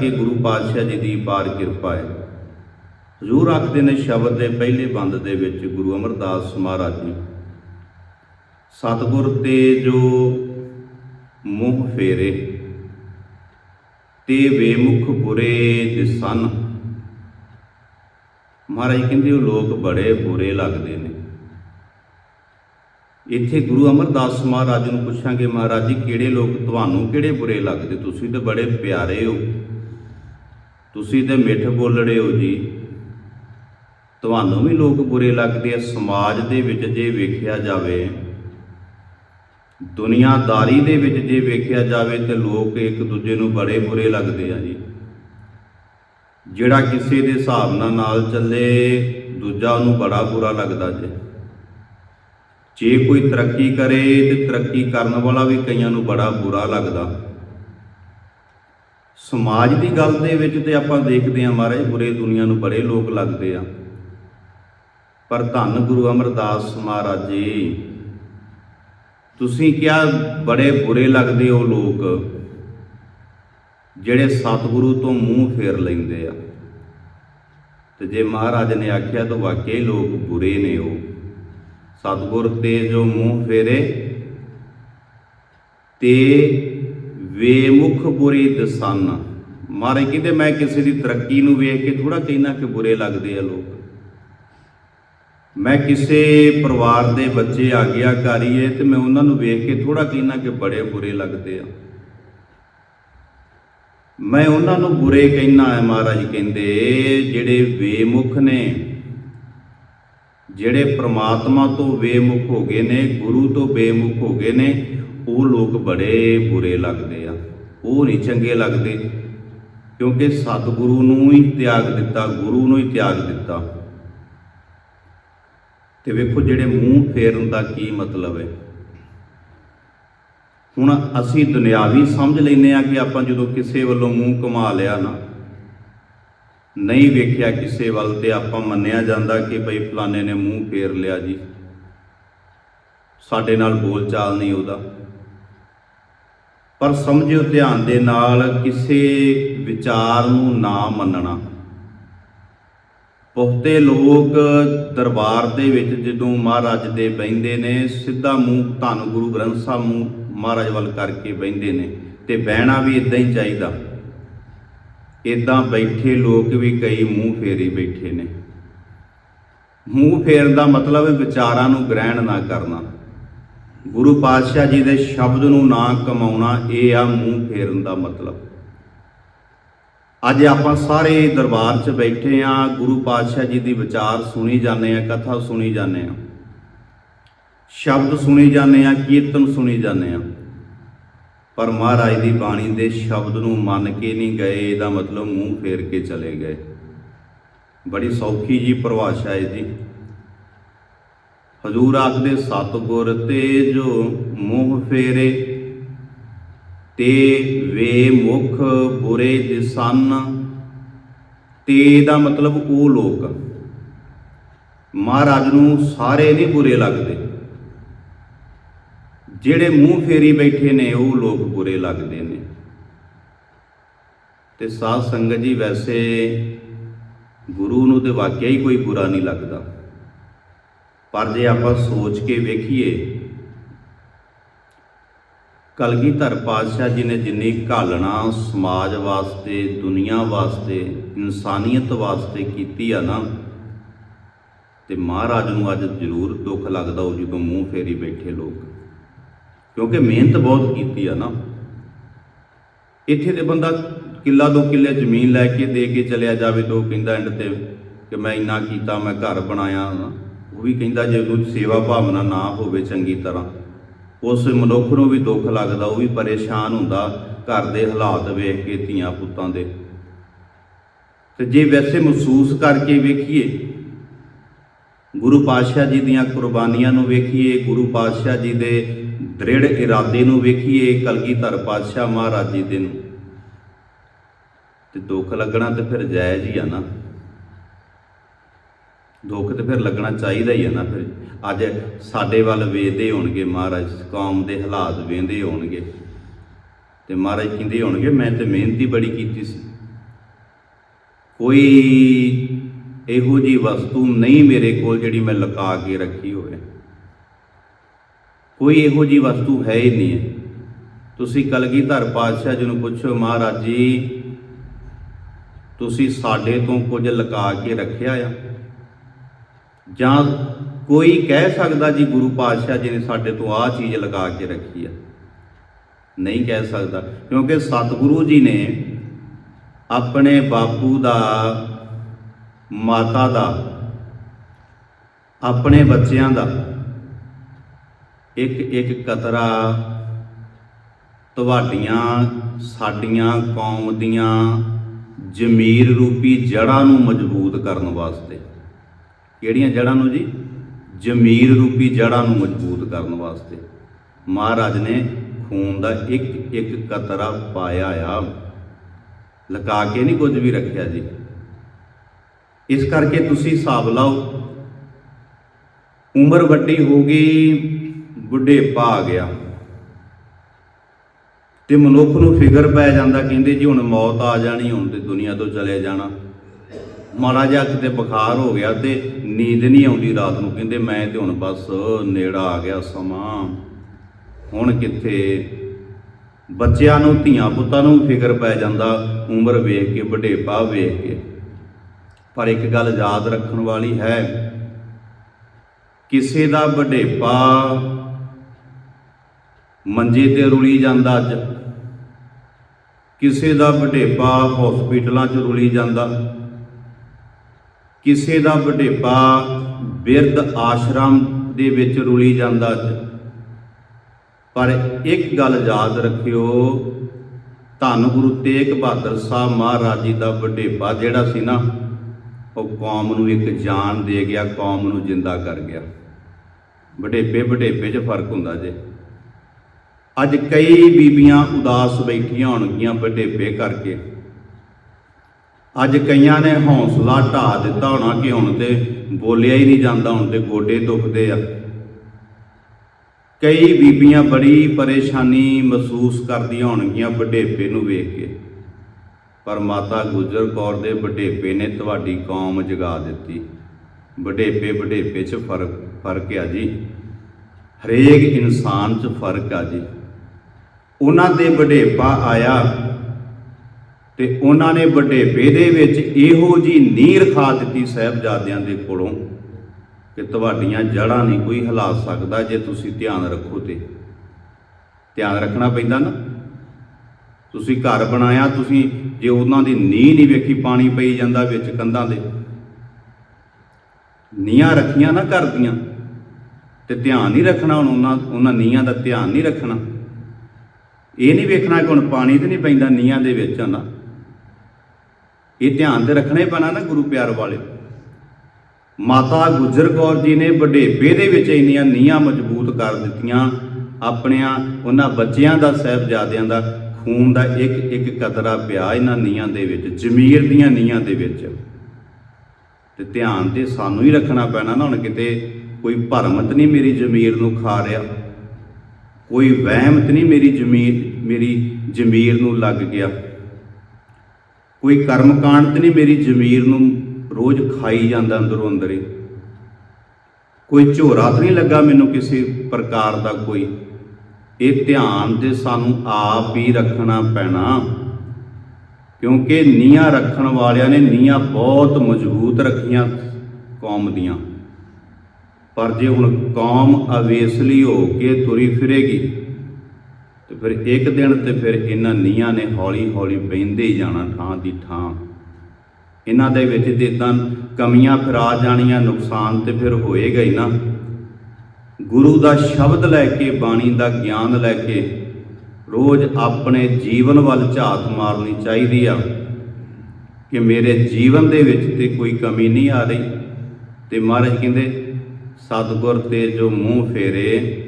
ਕਿ ਗੁਰੂ ਪਾਤਸ਼ਾਹ ਜੀ ਦੀ ਪਾਰ ਕਿਰਪਾ ਹੈ। ਹਜ਼ੂਰ ਆਖਦੇ ਨੇ ਸ਼ਬਦ ਦੇ ਪਹਿਲੇ ਬੰਦ ਦੇ ਵਿੱਚ ਗੁਰੂ ਅਮਰਦਾਸ ਮਹਾਰਾਜ ਜੀ, ਸਤਿਗੁਰ ਤੇ ਜੋ ਮੋਹ ਫੇਰੇ, ਤੇ ਬੇਮੁਖ ਬੁਰੇ ਦਿਸਨ ਮਹਾਰਾਜ ਕਹਿੰਦੇ, ਉਹ ਲੋਕ ਬੜੇ ਬੁਰੇ ਲੱਗਦੇ ਨੇ। ਇੱਥੇ ਗੁਰੂ ਅਮਰਦਾਸ ਮਹਾਰਾਜ ਨੂੰ ਪੁੱਛਾਂਗੇ, ਮਹਾਰਾਜ ਜੀ, ਕਿਹੜੇ ਲੋਕ ਤੁਹਾਨੂੰ ਕਿਹੜੇ ਬੁਰੇ ਲੱਗਦੇ? ਤੁਸੀਂ ਤਾਂ ਬੜੇ ਪਿਆਰੇ ਹੋ। ਤੁਸੀਂ ਤੇ ਮਿੱਠ ਬੋਲੜੇ ਹੋ ਜੀ। ਤੁਹਾਨੂੰ ਵੀ ਲੋਕ ਬੁਰੇ ਲੱਗਦੇ ਆ, ਸਮਾਜ ਦੇ ਵਿੱਚ ਜੇ ਵੇਖਿਆ ਜਾਵੇ। ਦੁਨੀਆਦਾਰੀ ਦੇ ਵਿੱਚ ਜੇ ਵੇਖਿਆ ਜਾਵੇ ਤੇ ਲੋਕ ਇੱਕ ਦੂਜੇ ਨੂੰ ਬੜੇ ਬੁਰੇ ਲੱਗਦੇ ਆ ਜੀ। ਜਿਹੜਾ ਕਿਸੇ ਦੇ ਹਿਸਾਬ ਨਾਲ ਨਾਲ ਚੱਲੇ, ਦੂਜਾ ਉਹਨੂੰ ਬੜਾ ਬੁਰਾ ਲੱਗਦਾ ਜੇ। ਜੇ ਕੋਈ ਤਰੱਕੀ ਕਰੇ ਤੇ ਤਰੱਕੀ ਕਰਨ ਵਾਲਾ ਵੀ ਕਈਆਂ ਨੂੰ ਬੜਾ ਬੁਰਾ ਲੱਗਦਾ। ਸਮਾਜ ਦੀ ਗੱਲ ਦੇ ਵਿੱਚ ਤੇ ਆਪਾਂ ਦੇਖਦੇ ਹਾਂ ਮਹਾਰਾਜ, ਬੁਰੇ ਦੁਨੀਆ ਨੂੰ ਬੜੇ ਲੋਕ ਲੱਗਦੇ ਆ। ਪਰ ਧੰਨ ਗੁਰੂ ਅਮਰਦਾਸ ਮਹਾਰਾਜ ਜੀ, ਤੁਸੀਂ ਕਿਹਾ ਬੜੇ ਬੁਰੇ ਲੱਗਦੇ ਉਹ ਲੋਕ, ਜਿਹੜੇ ਸਤਿਗੁਰੂ ਤੋਂ ਮੂੰਹ ਫੇਰ ਲੈਂਦੇ ਆ। ਤੇ ਜੇ ਮਹਾਰਾਜ ਨੇ ਆਖਿਆ ਤਾਂ ਵਾਕਈ ਲੋਕ ਬੁਰੇ ਨੇ ਉਹ। ਸਤਿਗੁਰ ਤੇ ਜੋ ਮੂੰਹ ਫੇਰੇ, ਤੇ ਵੇਮੁਖ ਬੁਰੇ ਦਸਨ। ਮਾਰੇ ਕਹਿੰਦੇ, ਮੈਂ ਕਿਸੇ ਦੀ ਤਰੱਕੀ ਨੂੰ ਵੇਖ ਕੇ ਥੋੜਾ ਕਹਿਣਾ ਕਿ ਬੁਰੇ ਲੱਗਦੇ ਆ ਲੋਕ। ਮੈਂ ਕਿਸੇ ਪਰਿਵਾਰ ਦੇ ਬੱਚੇ ਆਗਿਆਕਾਰੀ ਏ ਤੇ ਮੈਂ ਉਹਨਾਂ ਨੂੰ ਵੇਖ ਕੇ ਥੋੜਾ ਕਹਿਣਾ ਕਿ ਬੜੇ ਬੁਰੇ ਲੱਗਦੇ ਆ। ਮੈਂ ਉਹਨਾਂ ਨੂੰ ਬੁਰੇ ਕਹਿਣਾ ਹੈ ਮਹਾਰਾਜ ਕਹਿੰਦੇ, ਜਿਹੜੇ ਵੇਮੁਖ ਨੇ, ਜਿਹੜੇ ਪ੍ਰਮਾਤਮਾ ਤੋਂ ਬੇਮੁਖ ਹੋ ਗਏ ਨੇ, ਗੁਰੂ ਤੋਂ ਬੇਮੁਖ ਹੋ ਗਏ ਨੇ ਉਹ ਲੋਕ ਬੜੇ ਬੁਰੇ ਲੱਗਦੇ ਆ। ਉਹ ਨਹੀਂ ਚੰਗੇ ਲੱਗਦੇ, ਕਿਉਂਕਿ ਸਤਿਗੁਰੂ ਨੂੰ ਹੀ ਤਿਆਗ ਦਿੱਤਾ, ਗੁਰੂ ਨੂੰ ਹੀ ਤਿਆਗ ਦਿੱਤਾ। ਤੇ ਵੇਖੋ ਜਿਹੜੇ ਮੂੰਹ ਫੇਰਨ ਦਾ ਕੀ ਮਤਲਬ ਹੈ। ਹੁਣ ਅਸੀਂ ਦੁਨਿਆਵੀ ਸਮਝ ਲੈਨੇ ਆ ਕਿ ਆਪਾਂ ਜਦੋਂ ਕਿਸੇ ਵੱਲੋਂ ਮੂੰਹ ਕਮਾ ਲਿਆ ਨਾ, ਨਹੀਂ ਵੇਖਿਆ ਕਿਸੇ ਵੱਲ ਤੇ ਆਪਾਂ ਮੰਨਿਆ ਜਾਂਦਾ ਕਿ ਭਈ ਫਲਾਣੇ ਨੇ ਮੂੰਹ ਫੇਰ ਲਿਆ ਜੀ। ਸਾਡੇ ਨਾਲ ਬੋਲ ਚਾਲ ਨਹੀਂ ਉਹਦਾ। ਪਰ ਸਮਝਿਓ ਧਿਆਨ ਦੇ ਨਾਲ ਕਿਸੇ ਵਿਚਾਰ ਨੂੰ ਨਾ ਮੰਨਣਾ। ਬਹੁਤੇ ਲੋਕ ਦਰਬਾਰ ਦੇ ਵਿੱਚ ਜਦੋਂ ਮਹਾਰਾਜ ਦੇ ਬੈੰਦੇ ਨੇ, ਸਿੱਧਾ ਮੂੰਹ ਧੰਨ ਗੁਰੂ ਗ੍ਰੰਥ ਸਾਹਿਬ ਮੂੰਹ ਮਹਾਰਾਜ ਵੱਲ ਕਰਕੇ ਬੈੰਦੇ ਨੇ ਤੇ ਬਹਿਣਾ ਵੀ ਇਦਾਂ ਹੀ ਚਾਹੀਦਾ। ਇਦਾਂ ਬੈਠੇ ਲੋਕ ਵੀ ਕਈ ਮੂੰਹ ਫੇਰੀ ਬੈਠੇ ਨੇ। ਮੂੰਹ ਫੇਰਨ ਦਾ ਮਤਲਬ ਹੈ ਵਿਚਾਰਾਂ ਨੂੰ ਗ੍ਰਹਿਣ ਨਾ ਕਰਨਾ। ਗੁਰੂ ਪਾਤਸ਼ਾਹ ਜੀ ਦੇ ਸ਼ਬਦ ਨੂੰ ਨਾ ਕਮਾਉਣਾ, ਇਹ ਆ ਮੂੰਹ ਫੇਰਨ ਦਾ ਮਤਲਬ। ਅੱਜ ਆਪਾਂ ਸਾਰੇ ਦਰਬਾਰ 'ਚ ਬੈਠੇ ਆ, ਗੁਰੂ ਪਾਤਸ਼ਾਹ ਜੀ ਦੀ ਵਿਚਾਰ ਸੁਣੀ ਜਾਂਦੇ ਆ, ਕਥਾ ਸੁਣੀ ਜਾਂਦੇ ਆ। ਸ਼ਬਦ ਸੁਣੀ ਜਾਂਦੇ ਆ, ਕੀਰਤਨ ਸੁਣੀ ਜਾਂਦੇ ਆ। ਪਰ ਮਹਾਰਾਜ ਦੀ ਬਾਣੀ ਦੇ ਸ਼ਬਦ ਨੂੰ ਮੰਨ ਕੇ ਨਹੀਂ ਗਏ, ਇਹਦਾ ਮਤਲਬ ਮੂੰਹ ਫੇਰ ਕੇ ਚਲੇ ਗਏ। ਬੜੀ ਸੌਖੀ ਜੀ ਪਰਿਭਾਸ਼ਾ ਹੈ ਜੀ ਹਜੂਰ ਆਖਦੇ, ਸਤਗੁਰ ਤੇ ਜੋ ਮੋਹ ਫੇਰੇ, ਤੇ ਵੇ ਮੁਖ ਬੁਰੇ ਦਿਸਨ। ਤੇ ਦਾ ਮਤਲਬ ਉਹ ਲੋਕ ਮਹਾਰਾਜ ਨੂੰ ਸਾਰੇ ਨਹੀਂ ਬੁਰੇ ਲੱਗਦੇ। ਜਿਹੜੇ ਮੂੰਹ ਫੇਰੀ ਬੈਠੇ ਨੇ, ਉਹ ਲੋਕ ਬੁਰੇ ਲੱਗਦੇ ਨੇ। ਤੇ ਸਾਧ ਸੰਗਤ ਜੀ, ਵੈਸੇ ਗੁਰੂ ਨੂੰ ਤੇ ਵਾਕਿਆ ਹੀ ਕੋਈ ਬੁਰਾ ਨਹੀਂ ਲੱਗਦਾ। ਪਰ ਜੇ ਆਪਾਂ ਸੋਚ ਕੇ ਵੇਖੀਏ ਕਲਗੀਧਰ ਪਾਤਸ਼ਾਹ ਜੀ ਨੇ ਜਿੰਨੀ ਘਾਲਣਾ ਸਮਾਜ ਵਾਸਤੇ, ਦੁਨੀਆ ਵਾਸਤੇ, ਇਨਸਾਨੀਅਤ ਵਾਸਤੇ ਕੀਤੀ ਆ ਨਾ, ਤੇ ਮਹਾਰਾਜ ਨੂੰ ਅੱਜ ਜ਼ਰੂਰ ਦੁੱਖ ਲੱਗਦਾ ਉਹ ਜਦੋਂ ਮੂੰਹ ਫੇਰੀ ਬੈਠੇ ਲੋਕ। ਕਿਉਂਕਿ ਮਿਹਨਤ ਬਹੁਤ ਕੀਤੀ ਆ ਨਾ। ਇੱਥੇ ਤੇ ਬੰਦਾ ਕਿੱਲਾ ਦੋ ਕਿੱਲੇ ਜ਼ਮੀਨ ਲੈ ਕੇ ਦੇ ਕੇ ਚਲਿਆ ਜਾਵੇ ਤਾਂ ਉਹ ਕਹਿੰਦਾ ਐਂਡ ਤੇ ਕਿ ਮੈਂ ਇੰਨਾ ਕੀਤਾ, ਮੈਂ ਘਰ ਬਣਾਇਆ। ਉਹ ਵੀ ਕਹਿੰਦਾ ਜੇ ਉਹਨੂੰ ਸੇਵਾ ਭਾਵਨਾ ਨਾ ਹੋਵੇ ਚੰਗੀ ਤਰ੍ਹਾਂ, ਉਸ ਮਨੁੱਖ ਨੂੰ ਵੀ ਦੁੱਖ ਲੱਗਦਾ, ਉਹ ਵੀ ਪਰੇਸ਼ਾਨ ਹੁੰਦਾ ਘਰ ਦੇ ਹਾਲਾਤ ਵੇਖ ਕੇ ਧੀਆਂ ਪੁੱਤਾਂ ਦੇ। ਤੇ ਜੇ ਵੈਸੇ ਮਹਿਸੂਸ ਕਰਕੇ ਵੇਖੀਏ, ਗੁਰੂ ਪਾਤਸ਼ਾਹ ਜੀ ਦੀਆਂ ਕੁਰਬਾਨੀਆਂ ਨੂੰ ਵੇਖੀਏ, ਗੁਰੂ ਪਾਤਸ਼ਾਹ ਜੀ ਦੇ ਦ੍ਰਿੜ ਇਰਾਦੇ ਨੂੰ ਵੇਖੀਏ, ਕਲਗੀਧਰ ਪਾਤਸ਼ਾਹ ਮਹਾਰਾਜ ਜੀ ਦੇ ਨੂੰ, ਤੇ ਦੁੱਖ ਲੱਗਣਾ ਤੇ ਫਿਰ ਜਾਇਜ਼ ਹੀ ਆ ਨਾ। ਦੁੱਖ ਤੇ ਫਿਰ ਲੱਗਣਾ ਚਾਹੀਦਾ ਹੀ ਆ ਨਾ ਫਿਰ। ਅੱਜ ਸਾਡੇ ਵੱਲ ਵੇਖਦੇ ਹੋਣਗੇ ਮਹਾਰਾਜ, ਕੌਮ ਦੇ ਹਾਲਾਤ ਵੇਖਦੇ ਹੋਣਗੇ। ਤੇ ਮਹਾਰਾਜ ਕਹਿੰਦੇ ਹੋਣਗੇ, ਮੈਂ ਤੇ ਮਿਹਨਤੀ ਬੜੀ ਕੀਤੀ ਸੀ। ਕੋਈ ਇਹੋ ਜੀ ਵਸਤੂ ਨਹੀਂ ਮੇਰੇ ਕੋਲ ਜਿਹੜੀ ਮੈਂ ਲੁਕਾ ਕੇ ਰੱਖੀ ਹੋਵੇ। ਕੋਈ ਇਹੋ ਜੀ ਵਸਤੂ ਹੈ ਹੀ ਨਹੀਂ ਹੈ। ਤੁਸੀਂ ਕਲਗੀਧਰ ਪਾਤਸ਼ਾਹ ਜੀ ਨੂੰ ਪੁੱਛੋ, ਮਹਾਰਾਜ ਜੀ, ਤੁਸੀਂ ਸਾਡੇ ਤੋਂ ਕੁਝ ਲੁਕਾ ਕੇ ਰੱਖਿਆ ਆ? ਜਾਂ ਕੋਈ ਕਹਿ ਸਕਦਾ ਜੀ ਗੁਰੂ ਪਾਤਸ਼ਾਹ ਜੀ ਨੇ ਸਾਡੇ ਤੋਂ ਆਹ ਚੀਜ਼ ਲਗਾ ਕੇ ਰੱਖੀ ਆ। ਨਹੀਂ ਕਹਿ ਸਕਦਾ, ਕਿਉਂਕਿ ਸਤਿਗੁਰੂ ਜੀ ਨੇ ਆਪਣੇ ਬਾਪੂ ਦਾ, ਮਾਤਾ ਦਾ, ਆਪਣੇ ਬੱਚਿਆਂ ਦਾ ਇੱਕ ਇੱਕ ਕਤਰਾ ਤੁਹਾਡੀਆਂ, ਸਾਡੀਆਂ ਕੌਮ ਦੀਆਂ ਜ਼ਮੀਰ ਰੂਪੀ ਜੜ੍ਹਾਂ ਨੂੰ ਮਜ਼ਬੂਤ ਕਰਨ ਵਾਸਤੇ। ਕਿਹੜੀਆਂ ਜੜ੍ਹਾਂ ਨੂੰ ਜੀ? ਜ਼ਮੀਰ ਰੂਪੀ ਜੜ੍ਹਾਂ ਨੂੰ ਮਜ਼ਬੂਤ ਕਰਨ ਵਾਸਤੇ। ਮਹਾਰਾਜ ਨੇ ਖੂਨ ਦਾ ਇੱਕ ਇੱਕ ਕਤਰਾ ਪਾਇਆ ਆ। ਲਗਾ ਕੇ ਨਹੀਂ ਕੁਝ ਵੀ ਰੱਖਿਆ ਜੀ। ਇਸ ਕਰਕੇ ਤੁਸੀਂ ਹਿਸਾਬ ਲਾਓ, ਉਮਰ ਵੱਡੀ ਹੋ ਗਈ ਬੁੱਢੇਪਾ ਆ ਗਿਆ। ਤੇ ਮਨੁੱਖ ਨੂੰ ਫਿਕਰ ਪੈ ਜਾਂਦਾ, ਕਹਿੰਦੇ ਜੀ ਹੁਣ ਮੌਤ ਆ ਜਾਣੀ, ਹੁਣ ਤੇ ਦੁਨੀਆ ਤੋਂ ਚਲੇ ਜਾਣਾ। ਮਾੜਾ ਜਿਹਾ ਕਿਤੇ ਬੁਖਾਰ ਹੋ ਗਿਆ ਤੇ ਨੀਂਦ ਨਹੀਂ ਆਉਂਦੀ ਰਾਤ ਨੂੰ। ਕਹਿੰਦੇ ਮੈਂ ਤੇ ਹੁਣ ਬਸ ਨੇੜਾ ਆ ਗਿਆ ਸਮਾਂ। ਹੁਣ ਕਿੱਥੇ? ਬੱਚਿਆਂ ਨੂੰ, ਧੀਆਂ ਪੁੱਤਾਂ ਨੂੰ ਫਿਕਰ ਪੈ ਜਾਂਦਾ, ਉਮਰ ਵੇਖ ਕੇ, ਵਡੇਪਾ ਵੇਖ ਕੇ। ਪਰ ਇੱਕ ਗੱਲ ਯਾਦ ਰੱਖਣ ਵਾਲੀ ਹੈ, ਕਿਸੇ ਦਾ ਵਡੇਪਾ ਮੰਜੇ ਤੇ ਰੁਲੀ ਜਾਂਦਾ ਅੱਜ, ਕਿਸੇ ਦਾ ਵਡੇਪਾ ਹਸਪੀਟਲਾਂ 'ਚ ਰੁਲੀ ਜਾਂਦਾ ਕਿਸੇ ਦਾ ਵਡੇਪਾ ਬਿਰਧ ਆਸ਼ਰਮ ਦੇ ਵਿੱਚ ਰੁਲੀ ਜਾਂਦਾ ਪਰ ਇੱਕ ਗੱਲ ਯਾਦ ਰੱਖਿਓ, ਧੰਨ ਗੁਰੂ ਤੇਗ ਬਹਾਦਰ ਸਾਹਿਬ ਮਹਾਰਾਜ ਜੀ ਦਾ ਵਡੇਪਾ ਜਿਹੜਾ ਸੀ ਨਾ, ਉਹ ਕੌਮ ਨੂੰ ਇੱਕ ਜਾਨ ਦੇ ਗਿਆ, ਕੌਮ ਨੂੰ ਜਿੰਦਾ ਕਰ ਗਿਆ। ਵਡੇਪੇ ਵਡੇਪੇ 'ਚ ਫ਼ਰਕ ਹੁੰਦਾ ਜੇ। ਅੱਜ ਕਈ ਬੀਬੀਆਂ ਉਦਾਸ ਬੈਠੀਆਂ ਹੋਣਗੀਆਂ ਵਡੇਪੇ ਕਰਕੇ। ਅੱਜ ਕਈਆਂ ਨੇ ਹੌਸਲਾ ਢਾ ਦਿੱਤਾ ਹੋਣਾ ਕਿ ਹੁਣ ਤੇ ਬੋਲਿਆ ਹੀ ਨਹੀਂ ਜਾਂਦਾ, ਹੁਣ ਤੇ ਗੋਡੇ ਦੁਖਦੇ ਆ। ਕਈ ਬੀਬੀਆਂ ਬੜੀ ਪਰੇਸ਼ਾਨੀ ਮਹਿਸੂਸ ਕਰਦੀਆਂ ਹੋਣਗੀਆਂ ਵਡੇਪੇ ਨੂੰ ਵੇਖ ਕੇ। ਪਰ ਮਾਤਾ ਗੁਜਰ ਕੌਰ ਦੇ ਵਡੇਪੇ ਨੇ ਤੁਹਾਡੀ ਕੌਮ ਜਗਾ ਦਿੱਤੀ। ਵਡੇਪੇ ਵਡੇਪੇ 'ਚ ਫ਼ਰਕ ਫ਼ਰਕ ਆ ਜੀ। ਹਰੇਕ ਇਨਸਾਨ 'ਚ ਫ਼ਰਕ ਆ ਜੀ। ਉਹਨਾਂ ਦੇ ਵਡੇਪਾ ਆਇਆ ਤੇ ਉਹਨਾਂ ਨੇ ਵਡੇਪੇ ਦੇ ਵਿੱਚ ਇਹੋ ਜੀ ਨੀਰ ਖਾ ਦਿੱਤੀ ਸਾਹਿਬਜ਼ਾਦਿਆਂ ਦੇ ਕੋਲੋਂ ਕਿ ਤੁਹਾਡੀਆਂ ਜੜ੍ਹਾਂ ਨਹੀਂ ਕੋਈ ਹਿਲਾ ਸਕਦਾ ਜੇ ਤੁਸੀਂ ਧਿਆਨ ਰੱਖੋ ਤੇ। ਧਿਆਨ ਰੱਖਣਾ ਪੈਂਦਾ ਨਾ। ਤੁਸੀਂ ਘਰ ਬਣਾਇਆ, ਤੁਸੀਂ ਜੇ ਉਹਨਾਂ ਦੀ ਨੀਂਹ ਨਹੀਂ ਵੇਖੀ, ਪਾਣੀ ਪਈ ਜਾਂਦਾ ਵਿੱਚ ਕੰਧਾਂ ਦੇ ਨੀਹਾਂ ਰੱਖੀਆਂ ਨਾ ਘਰ ਦੀਆਂ ਤੇ ਧਿਆਨ ਨਹੀਂ ਰੱਖਣਾ ਹੁਣ ਉਹਨਾਂ ਉਹਨਾਂ ਨੀਹਾਂ ਦਾ ਧਿਆਨ ਨਹੀਂ ਰੱਖਣਾ। ਇਹ ਨਹੀਂ ਵੇਖਣਾ ਕਿ ਹੁਣ ਪਾਣੀ ਤੇ ਨਹੀਂ ਪੈਂਦਾ ਨੀਹਾਂ ਦੇ ਵਿੱਚ ਨਾ। ਇਹ ਧਿਆਨ ਤੇ ਰੱਖਣਾ ਹੀ ਪੈਣਾ ਨਾ ਗੁਰੂ ਪਿਆਰ ਵਾਲੇ। ਮਾਤਾ ਗੁਜਰ ਕੌਰ ਜੀ ਨੇ ਵਡੇਪੇ ਦੇ ਵਿੱਚ ਇੰਨੀਆਂ ਨੀਹਾਂ ਮਜ਼ਬੂਤ ਕਰ ਦਿੱਤੀਆਂ ਆਪਣਿਆਂ, ਉਹਨਾਂ ਬੱਚਿਆਂ ਦਾ, ਸਾਹਿਬਜ਼ਾਦਿਆਂ ਦਾ, ਖੂਨ ਦਾ ਇੱਕ ਇੱਕ ਕਤਰਾ ਪਿਆ ਇਹਨਾਂ ਨੀਹਾਂ ਦੇ ਵਿੱਚ, ਜ਼ਮੀਰ ਦੀਆਂ ਨੀਹਾਂ ਦੇ ਵਿੱਚ। ਤੇ ਧਿਆਨ ਤੇ ਸਾਨੂੰ ਹੀ ਰੱਖਣਾ ਪੈਣਾ ਨਾ, ਹੁਣ ਕਿਤੇ ਕੋਈ ਭਰਮਤ ਨਹੀਂ ਮੇਰੀ ਜ਼ਮੀਰ ਨੂੰ ਖਾ ਰਿਹਾ। ਕੋਈ ਵਹਿਮਤ ਨਹੀਂ ਮੇਰੀ ਜ਼ਮੀਰ ਮੇਰੀ ਜ਼ਮੀਰ ਨੂੰ ਲੱਗ ਗਿਆ। ਕੋਈ ਕਰਮ ਕਾਂਡ ਤੇ ਨਹੀਂ ਮੇਰੀ ਜ਼ਮੀਰ ਨੂੰ ਰੋਜ਼ ਖਾਈ ਜਾਂਦਾ ਅੰਦਰੋਂ ਅੰਦਰ। ਹੀ ਕੋਈ ਝੋਰਾ ਤਾਂ ਨਹੀਂ ਲੱਗਾ ਮੈਨੂੰ ਕਿਸੇ ਪ੍ਰਕਾਰ ਦਾ ਕੋਈ। ਇਹ ਧਿਆਨ ਤੇ ਸਾਨੂੰ ਆਪ ਹੀ ਰੱਖਣਾ ਪੈਣਾ। ਕਿਉਂਕਿ ਨੀਹਾਂ ਰੱਖਣ ਵਾਲਿਆਂ ਨੇ ਨੀਹਾਂ ਬਹੁਤ ਮਜ਼ਬੂਤ ਰੱਖੀਆਂ ਕੌਮ ਦੀਆਂ। ਪਰ ਜੇ ਹੁਣ ਕੌਮ ਅਵੇਸਲੀ ਹੋ ਕੇ ਤੁਰੀ ਫਿਰੇਗੀ ਤੇ ਫਿਰ ਇੱਕ ਦਿਨ ਤੇ ਫਿਰ ਇਹਨਾਂ ਨੀਹਾਂ ਨੇ ਹੌਲੀ ਹੌਲੀ ਬਹਿੰਦੇ ਹੀ ਜਾਣਾ ਥਾਂ ਦੀ ਥਾਂ। ਇਹਨਾਂ ਦੇ ਵਿੱਚ ਤੇ ਤਾਂ ਕਮੀਆਂ ਫਿਰ ਆ ਜਾਣੀਆਂ, ਨੁਕਸਾਨ ਤੇ ਫਿਰ ਹੋਏਗਾ ਹੀ ਨਾ। ਗੁਰੂ ਦਾ ਸ਼ਬਦ ਲੈ ਕੇ, ਬਾਣੀ ਦਾ ਗਿਆਨ ਲੈ ਕੇ ਰੋਜ਼ ਆਪਣੇ ਜੀਵਨ ਵੱਲ ਝਾਤ ਮਾਰਨੀ ਚਾਹੀਦੀ ਆ ਕਿ ਮੇਰੇ ਜੀਵਨ ਦੇ ਵਿੱਚ ਤੇ ਕੋਈ ਕਮੀ ਨਹੀਂ ਆ ਰਹੀ। ਤੇ ਮਹਾਰਾਜ ਕਹਿੰਦੇ, ਸਤਿਗੁਰ ਤੇ ਜੋ ਮੂੰਹ ਫੇਰੇ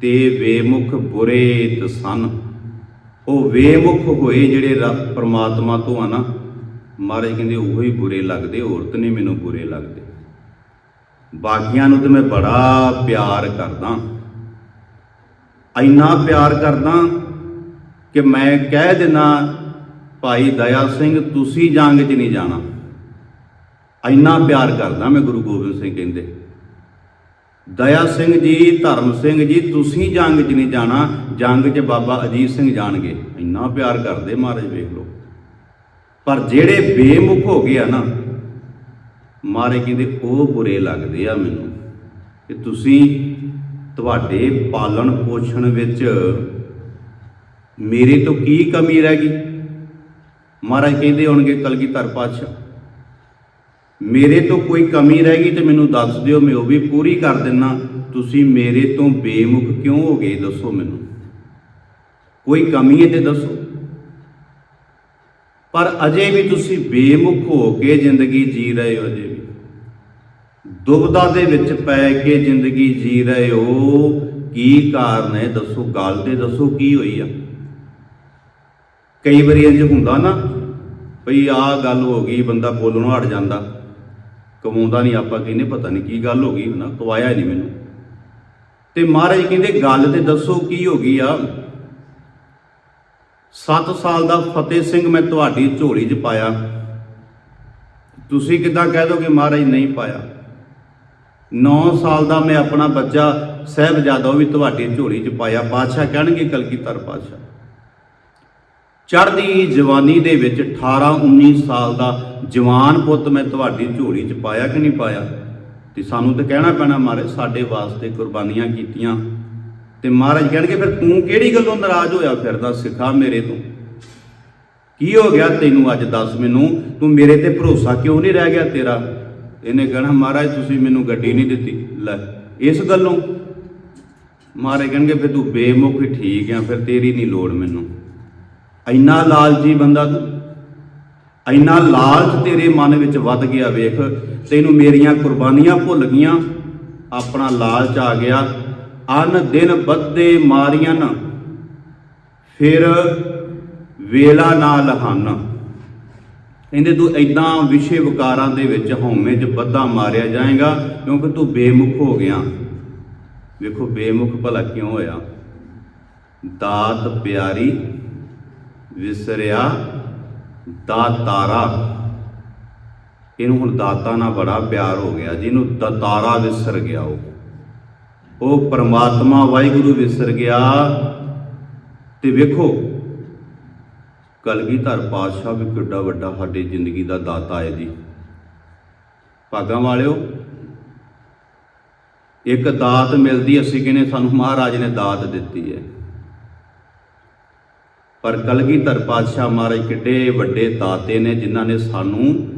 ਤੇ ਵੇਮੁਖ ਬੁਰੇ ਦਸਨ ਉਹ ਵੇਮੁਖ ਹੋਏ ਜਿਹੜੇ ਰੱਬ ਪ੍ਰਮਾਤਮਾ ਤੋਂ ਆ ਨਾ, ਮਹਾਰਾਜ ਕਹਿੰਦੇ, ਉਹ ਹੀ ਬੁਰੇ ਲੱਗਦੇ, ਔਰਤ ਨੇ ਮੈਨੂੰ ਬੁਰੇ ਲੱਗਦੇ। ਬਾਕੀਆਂ ਨੂੰ ਤੇ ਮੈਂ ਬੜਾ ਪਿਆਰ ਕਰਦਾ। ਇੰਨਾ ਪਿਆਰ ਕਰਦਾ ਕਿ ਮੈਂ ਕਹਿ ਦਿਨਾ ਭਾਈ ਦਇਆ ਸਿੰਘ, ਤੁਸੀਂ ਜੰਗ 'ਚ ਨਹੀਂ ਜਾਣਾ। ਇੰਨਾ ਪਿਆਰ ਕਰਦਾ ਮੈਂ ਗੁਰੂ ਗੋਬਿੰਦ ਸਿੰਘ ਕਹਿੰਦੇ। ਦਇਆ ਸਿੰਘ ਜੀ, ਧਰਮ ਸਿੰਘ ਜੀ, ਤੁਸੀਂ ਜੰਗ 'ਚ ਨਹੀਂ ਜਾਣਾ, ਜੰਗ 'ਚ ਬਾਬਾ ਅਜੀਤ ਸਿੰਘ ਜਾਣਗੇ। ਇੰਨਾ ਪਿਆਰ ਕਰਦੇ ਮਹਾਰਾਜ, ਵੇਖ ਲਓ। ਪਰ ਜਿਹੜੇ ਬੇਮੁਖ ਹੋ ਗਏ ਆ ਨਾ, ਮਹਾਰਾਜ ਕਹਿੰਦੇ, ਉਹ ਬੁਰੇ ਲੱਗਦੇ ਆ ਮੈਨੂੰ ਕਿ ਤੁਸੀਂ ਤੁਹਾਡੇ ਪਾਲਣ ਪੋਸ਼ਣ ਵਿੱਚ ਮੇਰੇ ਤੋਂ ਕੀ ਕਮੀ ਰਹਿ ਗਈ? ਮਹਾਰਾਜ ਕਹਿੰਦੇ ਹੋਣਗੇ, ਕਲਗੀਧਰ ਪਾਤਸ਼ਾਹ ਮੇਰੇ ਤੋਂ ਕੋਈ ਕਮੀ ਰਹਿ ਗਈ ਤੇ ਮੈਨੂੰ ਦੱਸ ਦਿਓ, ਮੈਂ ਉਹ ਵੀ ਪੂਰੀ ਕਰ ਦਿੰਨਾ। ਤੁਸੀਂ ਮੇਰੇ ਤੋਂ ਬੇਮੁਖ ਕਿਉਂ ਹੋ ਗਏ, ਦੱਸੋ ਮੈਨੂੰ। ਕੋਈ ਕਮੀ ਹੈ ਤੇ ਦੱਸੋ। ਪਰ ਅਜੇ ਵੀ ਤੁਸੀਂ ਬੇਮੁਖ ਹੋ ਕੇ ਜ਼ਿੰਦਗੀ ਜੀ ਰਹੇ ਹੋ ਅਜੇ ਵੀ। ਦੁਬਦਾ ਦੇ ਵਿੱਚ ਪੈ ਕੇ ਜ਼ਿੰਦਗੀ ਜੀ ਰਹੇ ਹੋ। ਕੀ ਕਾਰਨ ਹੈ? ਦੱਸੋ, ਗੱਲ ਤੇ ਦੱਸੋ, ਕੀ ਹੋਈ ਆ? ਕਈ ਵਾਰੀ ਇੰਜ ਹੁੰਦਾ ਨਾ, ਭਈ ਆਹ ਗੱਲ ਹੋ ਗਈ, ਬੰਦਾ ਬੋਲਣੋਂ ਹਟ ਜਾਂਦਾ। ਕਮਾਉਂਦਾ ਨਹੀਂ, ਆਪਾਂ ਕਹਿੰਦੇ ਪਤਾ ਨਹੀਂ ਕੀ ਗੱਲ ਹੋ ਗਈ ਨਾ ਕਵਾਇਆ ਨਹੀਂ ਮੈਨੂੰ। ਤੇ ਮਹਾਰਾਜ ਕਹਿੰਦੇ, ਗੱਲ ਤੇ ਦੱਸੋ ਕੀ ਹੋ ਗਈ ਆ? 7 ਸਾਲ ਦਾ ਫਤਿਹ ਸਿੰਘ ਮੈਂ ਤੁਹਾਡੀ ਝੋਲੀ 'ਚ ਪਾਇਆ। ਤੁਸੀਂ ਕਿਦਾਂ ਕਹਿ ਦੋਗੇ, ਮਹਾਰਾਜ, ਨਹੀਂ ਪਾਇਆ। 9 ਸਾਲ ਦਾ ਮੈਂ ਆਪਣਾ ਬੱਚਾ ਸਹਿਬਜ਼ਾਦਾ ਉਹ ਵੀ ਤੁਹਾਡੀ ਝੋਲੀ 'ਚ ਪਾਇਆ। ਪਾਤਸ਼ਾਹ ਕਹਿਣਗੇ, ਕਲਗੀਧਰ ਪਾਤਸ਼ਾਹ ਚੜ੍ਹਦੀ ਜਵਾਨੀ ਦੇ ਵਿੱਚ 18 19 ਸਾਲ ਦਾ ਜਵਾਨ ਪੁੱਤ ਮੈਂ ਤੁਹਾਡੀ ਝੋਲੀ 'ਚ ਪਾਇਆ ਕਿ ਨਹੀਂ ਪਾਇਆ? ਤੇ ਸਾਨੂੰ ਤਾਂ ਕਹਿਣਾ ਪੈਣਾ ਮਹਾਰਾਜ, ਸਾਡੇ ਵਾਸਤੇ ਕੁਰਬਾਨੀਆਂ ਕੀਤੀਆਂ। ਤੇ ਮਹਾਰਾਜ ਕਹਿਣਗੇ, ਫਿਰ ਤੂੰ ਕਿਹੜੀ ਗੱਲੋਂ ਨਾਰਾਜ਼ ਹੋਇਆ ਫਿਰਦਾ ਸਿੱਖਾ ਮੇਰੇ ਤੋਂ? ਕੀ ਹੋ ਗਿਆ ਤੈਨੂੰ ਅੱਜ ਦੱਸ ਮੈਨੂੰ? ਤੂੰ ਮੇਰੇ ਤੇ ਭਰੋਸਾ ਕਿਉਂ ਨਹੀਂ ਰਹਿ ਗਿਆ ਤੇਰਾ? ਇਹਨੇ ਕਹਿਣਾ, ਮਹਾਰਾਜ, ਤੁਸੀਂ ਮੈਨੂੰ ਗੱਡੀ ਨਹੀਂ ਦਿੱਤੀ। ਲੈ, ਇਸ ਗੱਲੋਂ। ਮਹਾਰਾਜ ਕਹਿਣਗੇ, ਫਿਰ ਤੂੰ ਬੇਮੁਖ ਠੀਕ ਆ, ਫਿਰ ਤੇਰੀ ਨਹੀਂ ਲੋੜ ਮੈਨੂੰ। ਇੰਨਾ ਲਾਲਚੀ ਬੰਦਾ ਤੂੰ ਇੰਨਾ ਲਾਲਚ ਤੇਰੇ ਮਨ ਵਿੱਚ ਵੱਧ ਗਿਆ ਵੇਖ, ਤੈਨੂੰ ਮੇਰੀਆਂ ਕੁਰਬਾਨੀਆਂ ਭੁੱਲ ਗਈਆਂ, ਆਪਣਾ ਲਾਲਚ ਆ ਗਿਆ। ਅਨ ਦਿਨ ਬੱਦੇ ਮਾਰੀਆਂ ਨਾ ਫਿਰ ਵੇਲਾ ਨਾ ਲਹਾਨ। ਕਹਿੰਦੇ, ਤੂੰ ਐਦਾਂ ਵਿਸ਼ੇ ਵਿਕਾਰਾਂ ਦੇ ਵਿੱਚ ਹਉਮੈ 'ਚ ਬੱਦਾ ਮਾਰਿਆ ਜਾਏਗਾ, ਕਿਉਂਕਿ ਤੂੰ ਬੇਮੁਖ ਹੋ ਗਿਆ। ਵੇਖੋ, ਬੇਮੁਖ ਭਲਾ ਕਿਉਂ ਹੋਇਆ? ਦਾਤ ਪਿਆਰੀ ਵਿਸਰਿਆ ਦਾਤਾਰਾ ਇਹਨੂੰ ਹੁਣ ਦਾਤਾ ਨਾਲ ਬੜਾ ਪਿਆਰ ਹੋ ਗਿਆ, ਜਿਹਨੂੰ ਦਾਤਾਰਾ ਵਿਸਰ ਗਿਆ ਉਹ। ਉਹ ਪਰਮਾਤਮਾ ਵਾਹਿਗੁਰੂ ਵਿਸਰ ਗਿਆ ਤੇ ਵੇਖੋ, ਕਲਗੀਧਰ ਪਾਤਸ਼ਾਹ ਵੀ ਕਿੱਡਾ ਵੱਡਾ ਸਾਡੀ ਜ਼ਿੰਦਗੀ ਦਾ ਦਾਤਾ ਹੈ ਜੀ। ਭਾਗਾਂ ਵਾਲਿਓ, ਇੱਕ ਦਾਤ ਮਿਲਦੀ, ਅਸੀਂ ਕਹਿੰਦੇ ਸਾਨੂੰ ਮਹਾਰਾਜ ਨੇ ਦਾਤ ਦਿੱਤੀ ਹੈ। ਪਰ ਕਲਗੀਧਰ ਪਾਤਸ਼ਾਹ ਮਹਾਰਾਜ ਕਿੱਡੇ ਵੱਡੇ ਦਾਤੇ ਨੇ, ਜਿਨ੍ਹਾਂ ਨੇ ਸਾਨੂੰ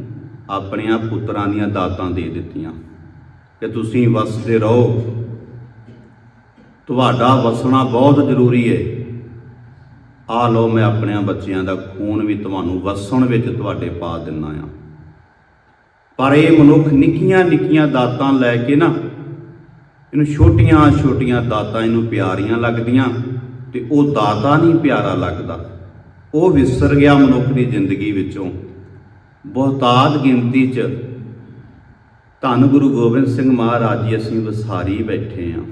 ਆਪਣੀਆਂ ਪੁੱਤਰਾਂ ਦੀਆਂ ਦਾਤਾਂ ਦੇ ਦਿੱਤੀਆਂ। ਕਿ ਤੁਸੀਂ ਵਸਦੇ ਰਹੋ। ਤੁਹਾਡਾ ਵਸਣਾ ਬਹੁਤ ਜ਼ਰੂਰੀ ਹੈ ਆ ਲਓ ਮੈਂ ਆਪਣਿਆਂ ਬੱਚਿਆਂ ਦਾ ਖੂਨ ਵੀ ਤੁਹਾਨੂੰ ਵਸਣ ਵਿੱਚ ਤੁਹਾਡੇ ਪਾ ਦਿੰਨਾ ਆ। ਪਰ ਇਹ ਮਨੁੱਖ ਨਿੱਕੀਆਂ ਨਿੱਕੀਆਂ ਦਾਤਾਂ ਲੈ ਕੇ ਨਾ, ਇਹਨੂੰ ਛੋਟੀਆਂ ਛੋਟੀਆਂ ਦਾਤਾਂ ਇਹਨੂੰ ਪਿਆਰੀਆਂ ਲੱਗਦੀਆਂ। ਤੇ ਉਹ ਦਾਤਾ ਨਹੀਂ ਪਿਆਰਾ ਲੱਗਦਾ। ਉਹ ਵਿਸਰ ਗਿਆ ਮਨੁੱਖ ਦੀ ਜ਼ਿੰਦਗੀ ਵਿੱਚੋਂ। ਬਹੁਤਾਤ ਗਿਣਤੀ 'ਚ ਧੰਨ ਗੁਰੂ ਗੋਬਿੰਦ ਸਿੰਘ ਮਹਾਰਾਜ ਜੀ, ਅਸੀਂ ਵਸਾਰੀ ਬੈਠੇ ਹਾਂ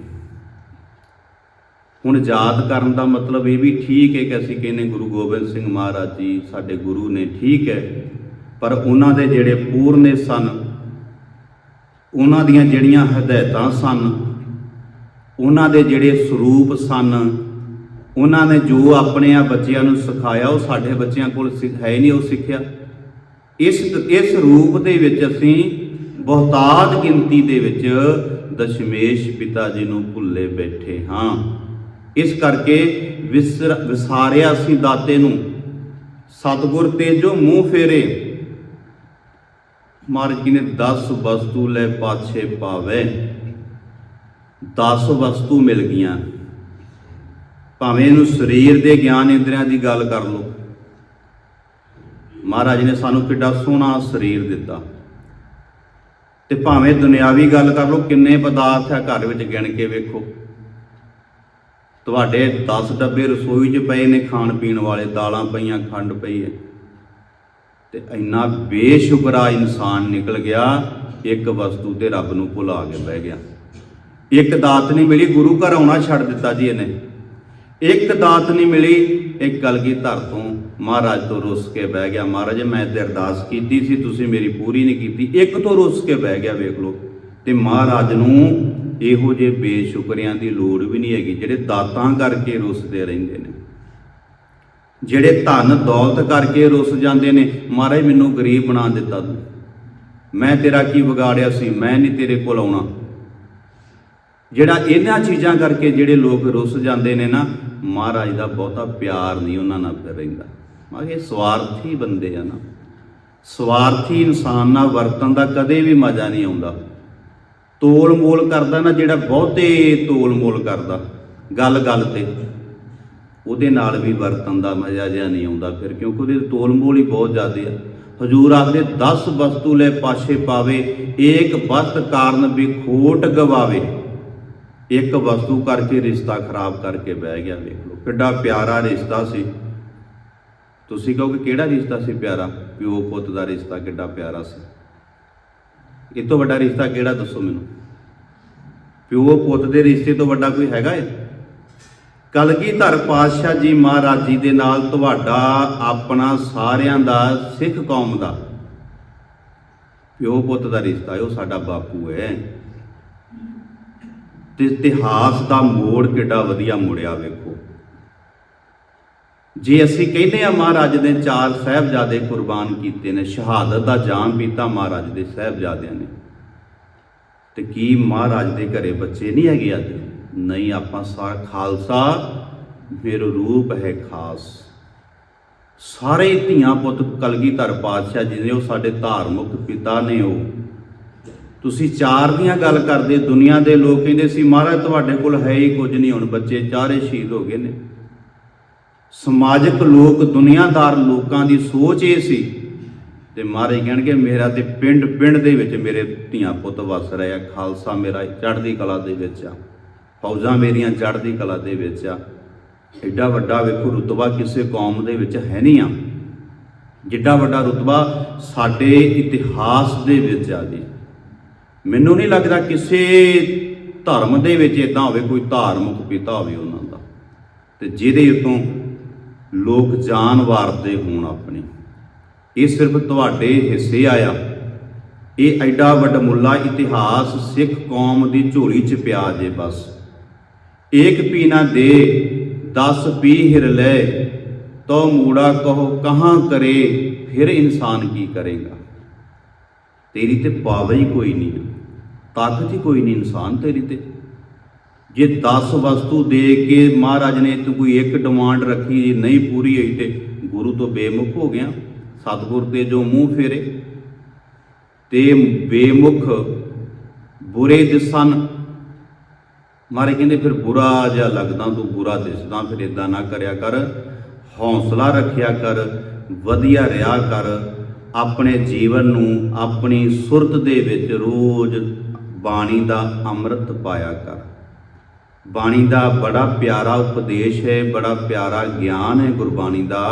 ਹੁਣ ਯਾਦ ਕਰਨ ਦਾ ਮਤਲਬ ਇਹ ਵੀ ਠੀਕ ਹੈ ਕਿ ਅਸੀਂ ਕਹਿੰਦੇ ਗੁਰੂ ਗੋਬਿੰਦ ਸਿੰਘ ਮਹਾਰਾਜ ਜੀ ਸਾਡੇ ਗੁਰੂ ਨੇ ਠੀਕ ਹੈ, ਪਰ ਉਹਨਾਂ ਦੇ ਜਿਹੜੇ ਪੂਰਨੇ ਸਨ, ਉਹਨਾਂ ਦੀਆਂ ਜਿਹੜੀਆਂ ਹਦਾਇਤਾਂ ਸਨ, ਉਹਨਾਂ ਦੇ ਜਿਹੜੇ ਸਰੂਪ ਸਨ ਉਹਨਾਂ ਨੇ ਜੋ ਆਪਣੇ ਆ ਬੱਚਿਆਂ ਨੂੰ ਸਿਖਾਇਆ, ਉਹ ਸਾਡੇ ਬੱਚਿਆਂ ਕੋਲ ਸਿ- ਹੈ ਨਹੀਂ, ਉਹ ਸਿੱਖਿਆ। ਇਸ ਇਸ ਰੂਪ ਦੇ ਵਿੱਚ ਅਸੀਂ ਬਹੁਤਾਤ ਗਿਣਤੀ ਦੇ ਵਿੱਚ ਦਸ਼ਮੇਸ਼ ਪਿਤਾ ਜੀ ਨੂੰ ਭੁੱਲੇ ਬੈਠੇ ਹਾਂ। ਇਸ ਕਰਕੇ ਵਿਸਰ, ਵਿਸਾਰਿਆ ਅਸੀਂ ਦਾਤੇ ਨੂੰ, ਸਤਗੁਰ ਤੇ ਜੋ ਮੂੰਹ ਫੇਰੇ। ਮਹਾਰਾਜ ਜੀ ਨੇ 10 ਵਸਤੂ ਲੈ ਪਾਛੇ ਪਾਵੇ। 10 ਵਸਤੂ ਮਿਲ ਗਈਆਂ। ਭਾਵੇਂ ਇਹਨੂੰ ਸਰੀਰ ਦੇ ਗਿਆਨ ਇੰਦਰੀਆਂ ਦੀ ਗੱਲ ਕਰ ਲਓ। ਮਹਾਰਾਜ ਨੇ ਸਾਨੂੰ ਕਿੱਡਾ ਸੋਹਣਾ ਸਰੀਰ ਦਿੱਤਾ। ਤੇ ਭਾਵੇਂ ਦੁਨਿਆਵੀ ਗੱਲ ਕਰ ਲਓ, ਕਿੰਨੇ ਪਦਾਰਥ ਹੈ ਘਰ ਵਿੱਚ ਗਿਣ ਕੇ ਵੇਖੋ। ਤੁਹਾਡੇ 10 ਡੱਬੇ ਰਸੋਈ 'ਚ ਪਏ ਨੇ, ਖਾਣ ਪੀਣ ਵਾਲੇ ਦਾਲਾਂ ਪਈਆਂ, ਖੰਡ ਪਈ ਹੈ। ਤੇ ਇੰਨਾ ਬੇਸ਼ੁਕਰਾ ਇਨਸਾਨ ਨਿਕਲ ਗਿਆ, ਇੱਕ ਵਸਤੂ ਤੇ ਰੱਬ ਨੂੰ ਭੁਲਾ ਕੇ ਬਹਿ ਗਿਆ। ਇੱਕ ਦਾਤ ਨਹੀਂ ਮਿਲੀ, ਗੁਰੂ ਘਰ ਆਉਣਾ ਛੱਡ ਦਿੱਤਾ ਜੀ ਇਹਨੇ। ਇੱਕ ਦਾਤ ਨਹੀਂ ਮਿਲੀ, ਇੱਕ ਕਲਗੀ ਧਰ ਤੋਂ ਮਹਾਰਾਜ ਤੋਂ ਰੁੱਸ ਕੇ ਬਹਿ ਗਿਆ। ਮਹਾਰਾਜ, ਮੈਂ ਤੇ ਅਰਦਾਸ ਕੀਤੀ ਸੀ, ਤੁਸੀਂ ਮੇਰੀ ਪੂਰੀ ਨਹੀਂ ਕੀਤੀ। ਇੱਕ ਤੋਂ ਰੁੱਸ ਕੇ ਬਹਿ ਗਿਆ, ਵੇਖ ਲਓ। ਤੇ ਮਹਾਰਾਜ ਨੂੰ ਇਹੋ ਜਿਹੇ ਬੇਸ਼ੁਕਰਿਆਂ ਦੀ ਲੋੜ ਵੀ ਨਹੀਂ ਹੈਗੀ, ਜਿਹੜੇ ਦਾਤਾਂ ਕਰਕੇ ਰੁੱਸਦੇ ਰਹਿੰਦੇ ਨੇ। ਜਿਹੜੇ ਧਨ ਦੌਲਤ ਕਰਕੇ ਰੁੱਸ ਜਾਂਦੇ ਨੇ। ਮਹਾਰਾਜ, ਮੈਨੂੰ ਗਰੀਬ ਬਣਾ ਦਿੱਤਾ ਤੂੰ। ਮੈਂ ਤੇਰਾ ਕੀ ਵਿਗਾੜਿਆ ਸੀ? ਮੈਂ ਨਹੀਂ ਤੇਰੇ ਕੋਲ ਆਉਣਾ। ਜਿਹੜਾ ਇਹਨਾਂ ਚੀਜ਼ਾਂ ਕਰਕੇ ਜਿਹੜੇ ਲੋਕ ਰੁੱਸ ਜਾਂਦੇ ਨੇ ਨਾ, ਮਹਾਰਾਜ ਦਾ ਬਹੁਤਾ ਪਿਆਰ ਨਹੀਂ ਉਹਨਾਂ ਨਾਲ ਫਿਰ ਰਹਿੰਦਾ। ਮਾ ਇਹ ਸਵਾਰਥੀ ਬੰਦੇ ਆ ਨਾ। ਸਵਾਰਥੀ ਇਨਸਾਨ ਨਾਲ ਵਰਤਨ ਦਾ ਕਦੇ ਵੀ ਮਜ਼ਾ ਨਹੀਂ ਆਉਂਦਾ। ਤੋਲ ਮੋਲ ਕਰਦਾ ਨਾ, ਜਿਹੜਾ ਬਹੁਤੇ ਤੋਲ ਮੋਲ ਕਰਦਾ ਗੱਲ ਗੱਲ ਤੇ। ਉਹਦੇ ਨਾਲ ਵੀ ਵਰਤਨ ਦਾ ਮਜ਼ਾ ਜਿਹਾ ਨਹੀਂ ਆਉਂਦਾ ਫਿਰ, ਕਿਉਂਕਿ ਉਹਦੇ ਤੋਲ ਮੋਲ ਹੀ ਬਹੁਤ ਜ਼ਿਆਦੇ ਆ। ਹਜੂਰ ਆਖਦੇ 10 ਵਸਤੂ ਲੈ ਪਾਸ਼ੇ ਪਾਵੇ, ਏਕ ਵਸਤ ਕਾਰਨ ਵੀ ਖੋਟ ਗਵਾਵੇ। ਇੱਕ ਵਸਤੂ ਕਰਕੇ ਰਿਸ਼ਤਾ ਖਰਾਬ ਕਰਕੇ ਬਹਿ ਗਿਆ, ਵੇਖ ਲਓ। ਕਿੱਡਾ ਪਿਆਰਾ ਰਿਸ਼ਤਾ ਸੀ। ਤੁਸੀਂ ਕਹੋਗੇ, ਕਿਹੜਾ ਰਿਸ਼ਤਾ ਸੀ ਪਿਆਰਾ? ਪਿਓ ਪੁੱਤ ਦਾ ਰਿਸ਼ਤਾ ਕਿੱਡਾ ਪਿਆਰਾ ਸੀ। ਇਹ ਤੋਂ ਵੱਡਾ ਰਿਸ਼ਤਾ ਕਿਹੜਾ ਦੱਸੋ ਮੈਨੂੰ? ਪਿਓ ਪੁੱਤ ਦੇ ਰਿਸ਼ਤੇ ਤੋਂ ਵੱਡਾ ਕੋਈ ਹੈਗਾ ਏ ਕਲਗੀਧਰ ਪਾਤਸ਼ਾਹ ਜੀ ਮਹਾਰਾਜ ਜੀ ਦੇ ਨਾਲ ਤੁਹਾਡਾ, ਆਪਣਾ ਸਾਰਿਆਂ ਦਾ, ਸਿੱਖ ਕੌਮ ਦਾ। ਪਿਓ ਪੁੱਤ ਦਾ ਰਿਸ਼ਤਾ ਉਹ ਸਾਡਾ ਬਾਪੂ ਹੈ। ਤੇ ਇਤਿਹਾਸ ਦਾ ਮੋੜ ਕਿੱਡਾ ਵਧੀਆ ਮੁੜਿਆ ਵੇਖੋ। ਜੇ ਅਸੀਂ ਕਹਿੰਦੇ ਆ ਮਹਾਰਾਜ ਦੇ ਚਾਰ ਸਹਿਬਜ਼ਾਦੇ ਕੁਰਬਾਨ ਕੀਤੇ ਨੇ, ਸ਼ਹਾਦਤ ਦਾ ਜਾਨ ਪੀਤਾ ਮਹਾਰਾਜ ਦੇ ਸਹਿਬਜ਼ਾਦਿਆਂ ਨੇ। ਤੇ ਕੀ ਮਹਾਰਾਜ ਦੇ ਘਰੇ ਬੱਚੇ ਨਹੀਂ ਹੈਗੇ ਅੱਜ? ਨਹੀਂ, ਆਪਾਂ ਸਾਰ ਖਾਲਸਾ, ਫਿਰ ਰੂਪ ਹੈ ਖਾਸ। ਸਾਰੇ ਧੀਆਂ ਪੁੱਤ ਕਲਗੀਧਰ ਪਾਤਸ਼ਾਹ ਜੀ ਨੇ ਉਹ ਸਾਡੇ ਧਾਰਮਿਕ ਪਿਤਾ ਨੇ ਉਹ। ਤੁਸੀਂ ਚਾਰ ਦੀਆਂ ਗੱਲ ਕਰਦੇ, ਦੁਨੀਆ ਦੇ ਲੋਕ ਕਹਿੰਦੇ ਸੀ, ਮਹਾਰਾਜ, ਤੁਹਾਡੇ ਕੋਲ ਹੈ ਹੀ ਕੁਝ ਨਹੀਂ, ਹੁਣ ਬੱਚੇ ਚਾਰੇ ਸ਼ਹੀਦ ਹੋ ਗਏ ਨੇ। ਸਮਾਜਿਕ ਲੋਕ, ਦੁਨੀਆਦਾਰ ਲੋਕਾਂ ਦੀ ਸੋਚ ਇਹ ਸੀ ਤੇ ਮਾਰੇ ਕਹਿਣਗੇ, ਮੇਰਾ ਤੇ ਪਿੰਡ ਪਿੰਡ ਦੇ ਵਿੱਚ ਮੇਰੇ ਧੀਆਂ ਪੁੱਤ ਵਸ ਰਹੇ ਆ, ਖਾਲਸਾ ਮੇਰਾ ਚੜ੍ਹਦੀ ਕਲਾ ਦੇ ਵਿੱਚ ਆ, ਫੌਜਾਂ ਮੇਰੀਆਂ ਚੜ੍ਹਦੀ ਕਲਾ ਦੇ ਵਿੱਚ ਆ। ਐਡਾ ਵੱਡਾ ਵੇਖੋ, ਰੁਤਬਾ ਕਿਸੇ ਕੌਮ ਦੇ ਵਿੱਚ ਹੈ ਨਹੀਂ ਆ। ਜਿੱਡਾ ਵੱਡਾ ਰੁਤਬਾ ਸਾਡੇ ਇਤਿਹਾਸ ਦੇ ਵਿੱਚ ਆ ਜੀ। ਮੈਨੂੰ ਨਹੀਂ ਲੱਗਦਾ ਕਿਸੇ ਧਰਮ ਦੇ ਵਿੱਚ ਇਦਾਂ ਹੋਵੇ, ਕੋਈ ਧਾਰਮਿਕ ਪਿਤਾ ਹੋਵੇ ਉਹਨਾਂ ਦਾ। ਤੇ ਜਿਹਦੇ ਉਤੋਂ ਲੋਕ ਜਾਨ ਵਾਰਦੇ ਹੋਣ ਆਪਣੇ। ਇਹ ਸਿਰਫ ਤੁਹਾਡੇ ਹਿੱਸੇ ਆਇਆ। ਇਹ ਐਡਾ ਵੱਡਮੁੱਲਾ ਇਤਿਹਾਸ ਸਿੱਖ ਕੌਮ ਦੀ ਝੋਲੀ 'ਚ ਪਿਆ ਜੇ ਬਸ। ਏਕ ਪੀ ਨਾ ਦੇ 10 ਪੀ ਹਿਰ ਲੈ ਤੋ ਮੂੜਾ ਕਹੋ ਕਹਾਂ ਕਰੇ, ਫਿਰ ਇਨਸਾਨ ਕੀ ਕਰੇਗਾ? ਤੇਰੀ ਤੇ ਪਾਵਰ ਹੀ ਕੋਈ ਨਹੀਂ। ਹੈ। ਤਾਕਤ ਹੀ ਕੋਈ ਨਹੀਂ ਇਨਸਾਨ ਤੇਰੀ ਤੇ। ਜੇ 10 ਵਸਤੂ ਦੇ ਕੇ ਮਹਾਰਾਜ ਨੇ ਤੂੰ ਕੋਈ ਇੱਕ ਡਿਮਾਂਡ ਰੱਖੀ ਜੇ ਨਹੀਂ ਪੂਰੀ ਹੋਈ ਤੇ ਗੁਰੂ ਤੋਂ ਬੇਮੁਖ ਹੋ ਗਿਆ, ਸਤਿਗੁਰ ਤੇ ਜੋ ਮੂੰਹ ਫੇਰੇ, ਤੇ ਬੇਮੁਖ ਬੁਰੇ ਦਿਸਨ ਮਾਰੇ ਕਹਿੰਦੇ ਫਿਰ ਬੁਰਾ ਜਿਹਾ ਲੱਗਦਾ, ਤੂੰ ਬੁਰਾ ਦਿਸਦਾ ਫਿਰ ਇਦਾਂ ਨਾ ਕਰਿਆ ਕਰ, ਹੌਸਲਾ ਰੱਖਿਆ ਕਰ, ਵਧੀਆ ਰਿਹਾ ਕਰ, ਆਪਣੇ ਜੀਵਨ ਨੂੰ ਆਪਣੀ ਸੁਰਤ ਦੇ ਵਿੱਚ ਰੋਜ਼ ਬਾਣੀ ਦਾ ਅੰਮ੍ਰਿਤ ਪਾਇਆ ਕਰ। ਬਾਣੀ ਦਾ ਬੜਾ ਪਿਆਰਾ ਉਪਦੇਸ਼ ਹੈ, ਬੜਾ ਪਿਆਰਾ ਗਿਆਨ ਹੈ ਗੁਰਬਾਣੀ ਦਾ,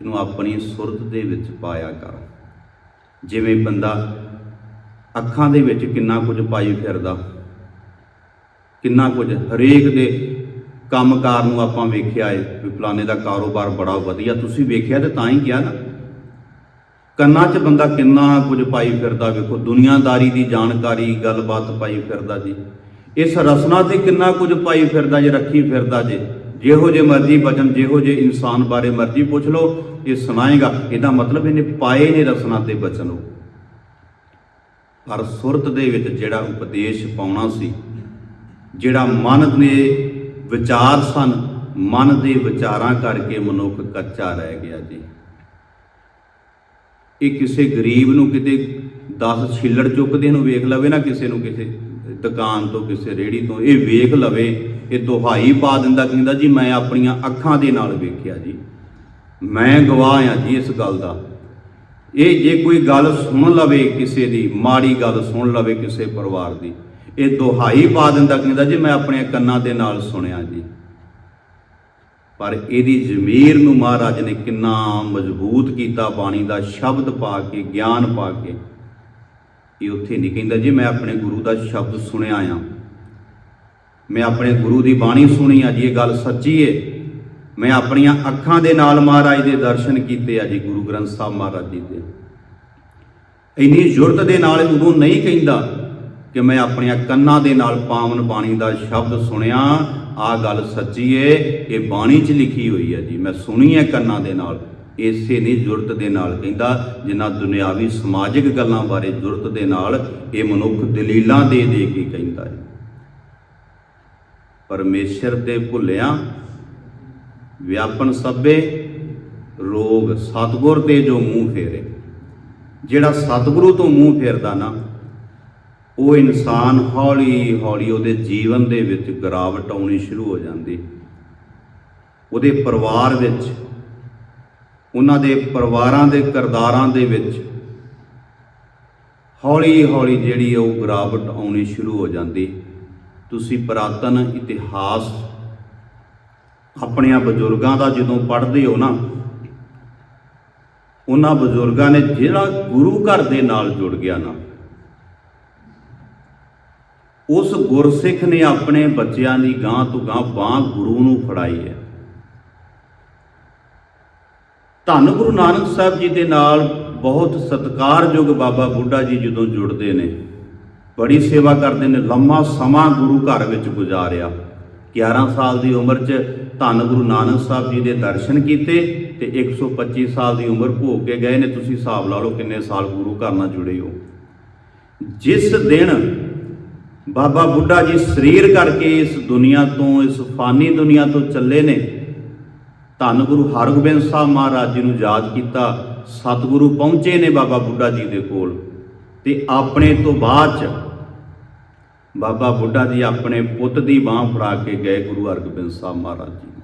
ਇਹਨੂੰ ਆਪਣੀ ਸੁਰਤ ਦੇ ਵਿੱਚ ਪਾਇਆ ਕਰ। ਜਿਵੇਂ ਬੰਦਾ ਅੱਖਾਂ ਦੇ ਵਿੱਚ ਕਿੰਨਾ ਕੁਝ ਪਾਈ ਫਿਰਦਾ, ਕਿੰਨਾ ਕੁਝ ਹਰੇਕ ਦੇ ਕੰਮਕਾਰ ਨੂੰ ਆਪਾਂ ਵੇਖਿਆ ਏ ਵੀ ਫਲਾਣੇ ਦਾ ਕਾਰੋਬਾਰ ਬੜਾ ਵਧੀਆ, ਤੁਸੀਂ ਵੇਖਿਆ ਤੇ ਤਾਂ ਹੀ ਕਿਹਾ ਨਾ ਕੰਨਾਂ 'ਚ ਬੰਦਾ ਕਿੰਨਾ ਕੁਝ ਪਾਈ ਫਿਰਦਾ ਵੇਖੋ, ਦੁਨੀਆਦਾਰੀ ਦੀ ਜਾਣਕਾਰੀ, ਗੱਲਬਾਤ ਪਾਈ ਫਿਰਦਾ ਜੀ। ਇਸ ਰਸਨਾ ਤੇ ਕਿੰਨਾ ਕੁਝ ਪਾਈ ਫਿਰਦਾ ਜੇ, ਰੱਖੀ ਫਿਰਦਾ ਜੇ। ਜਿਹੋ ਜੇ ਮਰਜ਼ੀ ਬਚਨ ਜਿਹੋ ਜੇ ਇਨਸਾਨ ਬਾਰੇ ਮਰਜ਼ੀ ਪੁੱਛ ਲਓ, ਇਹ ਸੁਣਾਏਗਾ। ਇਹਦਾ ਮਤਲਬ ਇਹਨੇ ਪਾਏ ਨੇ ਰਸਨਾ ਤੇ ਬਚਨ ਉਹ। ਪਰ ਸੁਰਤ ਦੇ ਵਿੱਚ ਜਿਹੜਾ ਉਪਦੇਸ਼ ਪਾਉਣਾ ਸੀ, ਜਿਹੜਾ ਮਨ ਦੇ ਵਿਚਾਰ ਸਨ, ਮਨ ਦੇ ਵਿਚਾਰਾਂ ਕਰਕੇ ਮਨੁੱਖ ਕੱਚਾ ਰਹਿ ਗਿਆ ਜੀ। ਇਹ ਕਿਸੇ ਗਰੀਬ ਨੂੰ ਕਿਤੇ 10 ਛਿੱਲੜ ਚੁੱਕਦੇ ਨੂੰ ਵੇਖ ਲਵੇ ਨਾ ਕਿਸੇ ਨੂੰ ਕਿਸੇ ਦੁਕਾਨ ਤੋਂ, ਕਿਸੇ ਰੇੜੀ ਤੋਂ, ਇਹ ਵੇਖ ਲਵੇ, ਇਹ ਦੁਹਾਈ ਪਾ ਦਿੰਦਾ, ਕਹਿੰਦਾ ਜੀ ਮੈਂ ਆਪਣੀਆਂ ਅੱਖਾਂ ਦੇ ਨਾਲ ਵੇਖਿਆ ਜੀ। ਮੈਂ ਗਵਾਹ ਆ ਜੀ ਇਸ ਗੱਲ ਦਾ। ਇਹ ਜੇ ਕੋਈ ਗੱਲ ਸੁਣ ਲਵੇ ਕਿਸੇ ਦੀ, ਮਾੜੀ ਗੱਲ ਸੁਣ ਲਵੇ ਕਿਸੇ ਪਰਿਵਾਰ ਦੀ, ਇਹ ਦੁਹਾਈ ਪਾ ਦਿੰਦਾ, ਕਹਿੰਦਾ ਜੀ ਮੈਂ ਆਪਣੇ ਕੰਨਾਂ ਦੇ ਨਾਲ ਸੁਣਿਆ ਜੀ। ਪਰ ਇਹਦੀ ਜ਼ਮੀਰ ਨੂੰ ਮਹਾਰਾਜ ਨੇ ਕਿੰਨਾ ਮਜ਼ਬੂਤ ਕੀਤਾ, ਬਾਣੀ ਦਾ ਸ਼ਬਦ ਪਾ ਕੇ, ਗਿਆਨ ਪਾ ਕੇ। ਇਹ ਉੱਥੇ ਨਹੀਂ ਕਹਿੰਦਾ ਜੀ, ਮੈਂ ਆਪਣੇ ਗੁਰੂ ਦਾ ਸ਼ਬਦ ਸੁਣਿਆ ਆ। ਮੈਂ ਆਪਣੇ ਗੁਰੂ ਦੀ ਬਾਣੀ ਸੁਣੀ ਆ ਜੀ, ਇਹ ਗੱਲ ਸੱਚੀ ਏ। ਮੈਂ ਆਪਣੀਆਂ ਅੱਖਾਂ ਦੇ ਨਾਲ ਮਹਾਰਾਜ ਦੇ ਦਰਸ਼ਨ ਕੀਤੇ ਆ ਜੀ, ਗੁਰੂ ਗ੍ਰੰਥ ਸਾਹਿਬ ਮਹਾਰਾਜ ਜੀ ਦੇ। ਇੰਨੀ ਜੁਰਤ ਦੇ ਨਾਲ ਉਦੋਂ ਨਹੀਂ ਕਹਿੰਦਾ ਕਿ ਮੈਂ ਆਪਣੀਆਂ ਕੰਨਾਂ ਦੇ ਨਾਲ ਪਾਵਨ ਬਾਣੀ ਦਾ ਸ਼ਬਦ ਸੁਣਿਆ ਆ ਗੱਲ ਸੱਚੀ ਏ, ਇਹ ਬਾਣੀ 'ਚ ਲਿਖੀ ਹੋਈ ਹੈ ਜੀ। ਮੈਂ ਸੁਣੀ ਹੈ ਕੰਨਾਂ ਦੇ ਨਾਲ। ਇਸੇ ਨਹੀਂ ਜੁਰਤ ਦੇ ਨਾਲ ਕਹਿੰਦਾ, ਜਿੰਨਾ ਦੁਨਿਆਵੀ ਸਮਾਜਿਕ ਗੱਲਾਂ ਬਾਰੇ ਜੁਰਤ ਦੇ ਨਾਲ ਇਹ ਮਨੁੱਖ ਦਲੀਲਾਂ ਦੇ ਦੇ ਕੇ ਕਹਿੰਦਾ ਹੈ ਪਰਮੇਸ਼ਰ ਦੇ ਭੁੱਲਿਆਂ, ਵਿਆਪਨ ਸਭੇ, ਰੋਗ ਸਤਗੁਰ ਦੇ ਜੋ ਮੂੰਹ ਫੇਰੇ। ਜਿਹੜਾ ਸਤਿਗੁਰੂ ਤੋਂ ਮੂੰਹ ਫੇਰਦਾ ਨਾ ਉਹ ਇਨਸਾਨ ਹੌਲੀ ਹੌਲੀ ਉਹਦੇ ਜੀਵਨ ਦੇ ਵਿੱਚ ਗਿਰਾਵਟ ਆਉਣੀ ਸ਼ੁਰੂ ਹੋ ਜਾਂਦੀ। ਉਹਦੇ ਪਰਿਵਾਰ ਵਿੱਚ, ਉਹਨਾਂ ਦੇ ਪਰਿਵਾਰਾਂ ਦੇ ਕਿਰਦਾਰਾਂ ਦੇ ਵਿੱਚ ਹੌਲੀ ਹੌਲੀ ਜਿਹੜੀ ਉਹ ਗਿਰਾਵਟ ਆਉਣੀ ਸ਼ੁਰੂ ਹੋ ਜਾਂਦੀ। ਤੁਸੀਂ ਪੁਰਾਤਨ ਇਤਿਹਾਸ ਆਪਣਿਆਂ ਬਜ਼ੁਰਗਾਂ ਦਾ ਜਦੋਂ ਪੜ੍ਹਦੇ ਹੋ ਨਾ, ਉਹਨਾਂ ਬਜ਼ੁਰਗਾਂ ਨੇ ਜਿਹੜਾ ਗੁਰੂ ਘਰ ਦੇ ਨਾਲ ਜੁੜ ਗਿਆ ਨਾ ਉਸ ਗੁਰਸਿੱਖ ਨੇ ਆਪਣੇ ਬੱਚਿਆਂ ਦੀ ਗਾਂ ਤੋਂ ਗਾਂ ਬਾਹ ਗੁਰੂ ਨੂੰ ਫੜਾਈ ਹੈ। ਧੰਨ ਗੁਰੂ ਨਾਨਕ ਸਾਹਿਬ ਜੀ ਦੇ ਨਾਲ ਬਹੁਤ ਸਤਿਕਾਰਯੋਗ ਬਾਬਾ ਬੁੱਢਾ ਜੀ ਜਦੋਂ ਜੁੜਦੇ ਨੇ, ਬੜੀ ਸੇਵਾ ਕਰਦੇ ਨੇ, ਲੰਮਾ ਸਮਾਂ ਗੁਰੂ ਘਰ ਵਿੱਚ ਗੁਜ਼ਾਰਿਆ। 11 ਸਾਲ ਦੀ ਉਮਰ 'ਚ ਧੰਨ ਗੁਰੂ ਨਾਨਕ ਸਾਹਿਬ ਜੀ ਦੇ ਦਰਸ਼ਨ ਕੀਤੇ ਤੇ 125 ਸਾਲ ਦੀ ਉਮਰ ਭੋਗ ਕੇ ਗਏ ਨੇ। ਤੁਸੀਂ ਹਿਸਾਬ ਲਾ ਲਓ ਕਿੰਨੇ ਸਾਲ ਗੁਰੂ ਘਰ ਨਾਲ ਜੁੜੇ ਹੋ। ਜਿਸ ਦਿਨ ਬਾਬਾ ਬੁੱਢਾ ਜੀ ਸਰੀਰ ਕਰਕੇ ਇਸ ਦੁਨੀਆ ਤੋਂ, ਇਸ ਫਾਨੀ ਦੁਨੀਆ ਤੋਂ ਚੱਲੇ ਨੇ। ਧੰਨ ਗੁਰੂ ਹਰਗੋਬਿੰਦ ਸਾਹਿਬ ਮਹਾਰਾਜ ਜੀ ਨੂੰ ਯਾਦ ਕੀਤਾ। ਸਤਿਗੁਰੂ ਪਹੁੰਚੇ ਨੇ ਬਾਬਾ ਬੁੱਢਾ ਜੀ ਦੇ ਕੋਲ। ਤੇ ਆਪਣੇ ਤੋਂ ਬਾਅਦ ਚ ਬਾਬਾ ਬੁੱਢਾ ਜੀ ਆਪਣੇ ਪੁੱਤ ਦੀ ਬਾਹ ਫੜਾ ਕੇ ਗਏ ਗੁਰੂ ਹਰਗੋਬਿੰਦ ਸਾਹਿਬ ਮਹਾਰਾਜ ਜੀ ਨੂੰ।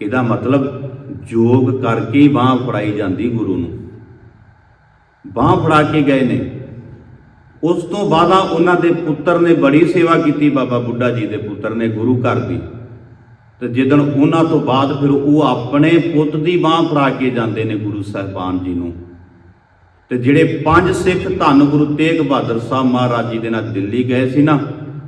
ਇਹਦਾ ਮਤਲਬ ਜੋਗ ਕਰਕੇ ਹੀ ਬਾਹ ਫੜਾਈ ਜਾਂਦੀ ਗੁਰੂ ਨੂੰ। ਬਾਹ ਫੜਾ ਕੇ ਗਏ ਨੇ। ਉਸ ਤੋਂ ਬਾਅਦ ਉਹਨਾਂ ਦੇ ਪੁੱਤਰ ਨੇ ਬੜੀ ਸੇਵਾ ਕੀਤੀ, ਬਾਬਾ ਬੁੱਢਾ ਜੀ ਦੇ ਪੁੱਤਰ ਨੇ ਗੁਰੂ ਘਰ ਦੀ। ਤੇ ਜਿੱਦਣ ਉਹਨਾਂ ਤੋਂ ਬਾਅਦ ਫਿਰ ਉਹ ਆਪਣੇ ਪੁੱਤ ਦੀ ਬਾਹ ਫੜਾ ਕੇ ਜਾਂਦੇ ਨੇ ਗੁਰੂ ਸਾਹਿਬਾਨ ਜੀ ਨੂੰ। ਤੇ ਜਿਹੜੇ ਪੰਜ ਸਿੱਖ ਧੰਨ ਗੁਰੂ ਤੇਗ ਬਹਾਦਰ ਸਾਹਿਬ ਮਹਾਰਾਜ ਜੀ ਦੇ ਨਾਲ ਦਿੱਲੀ ਗਏ ਸੀ ਨਾ,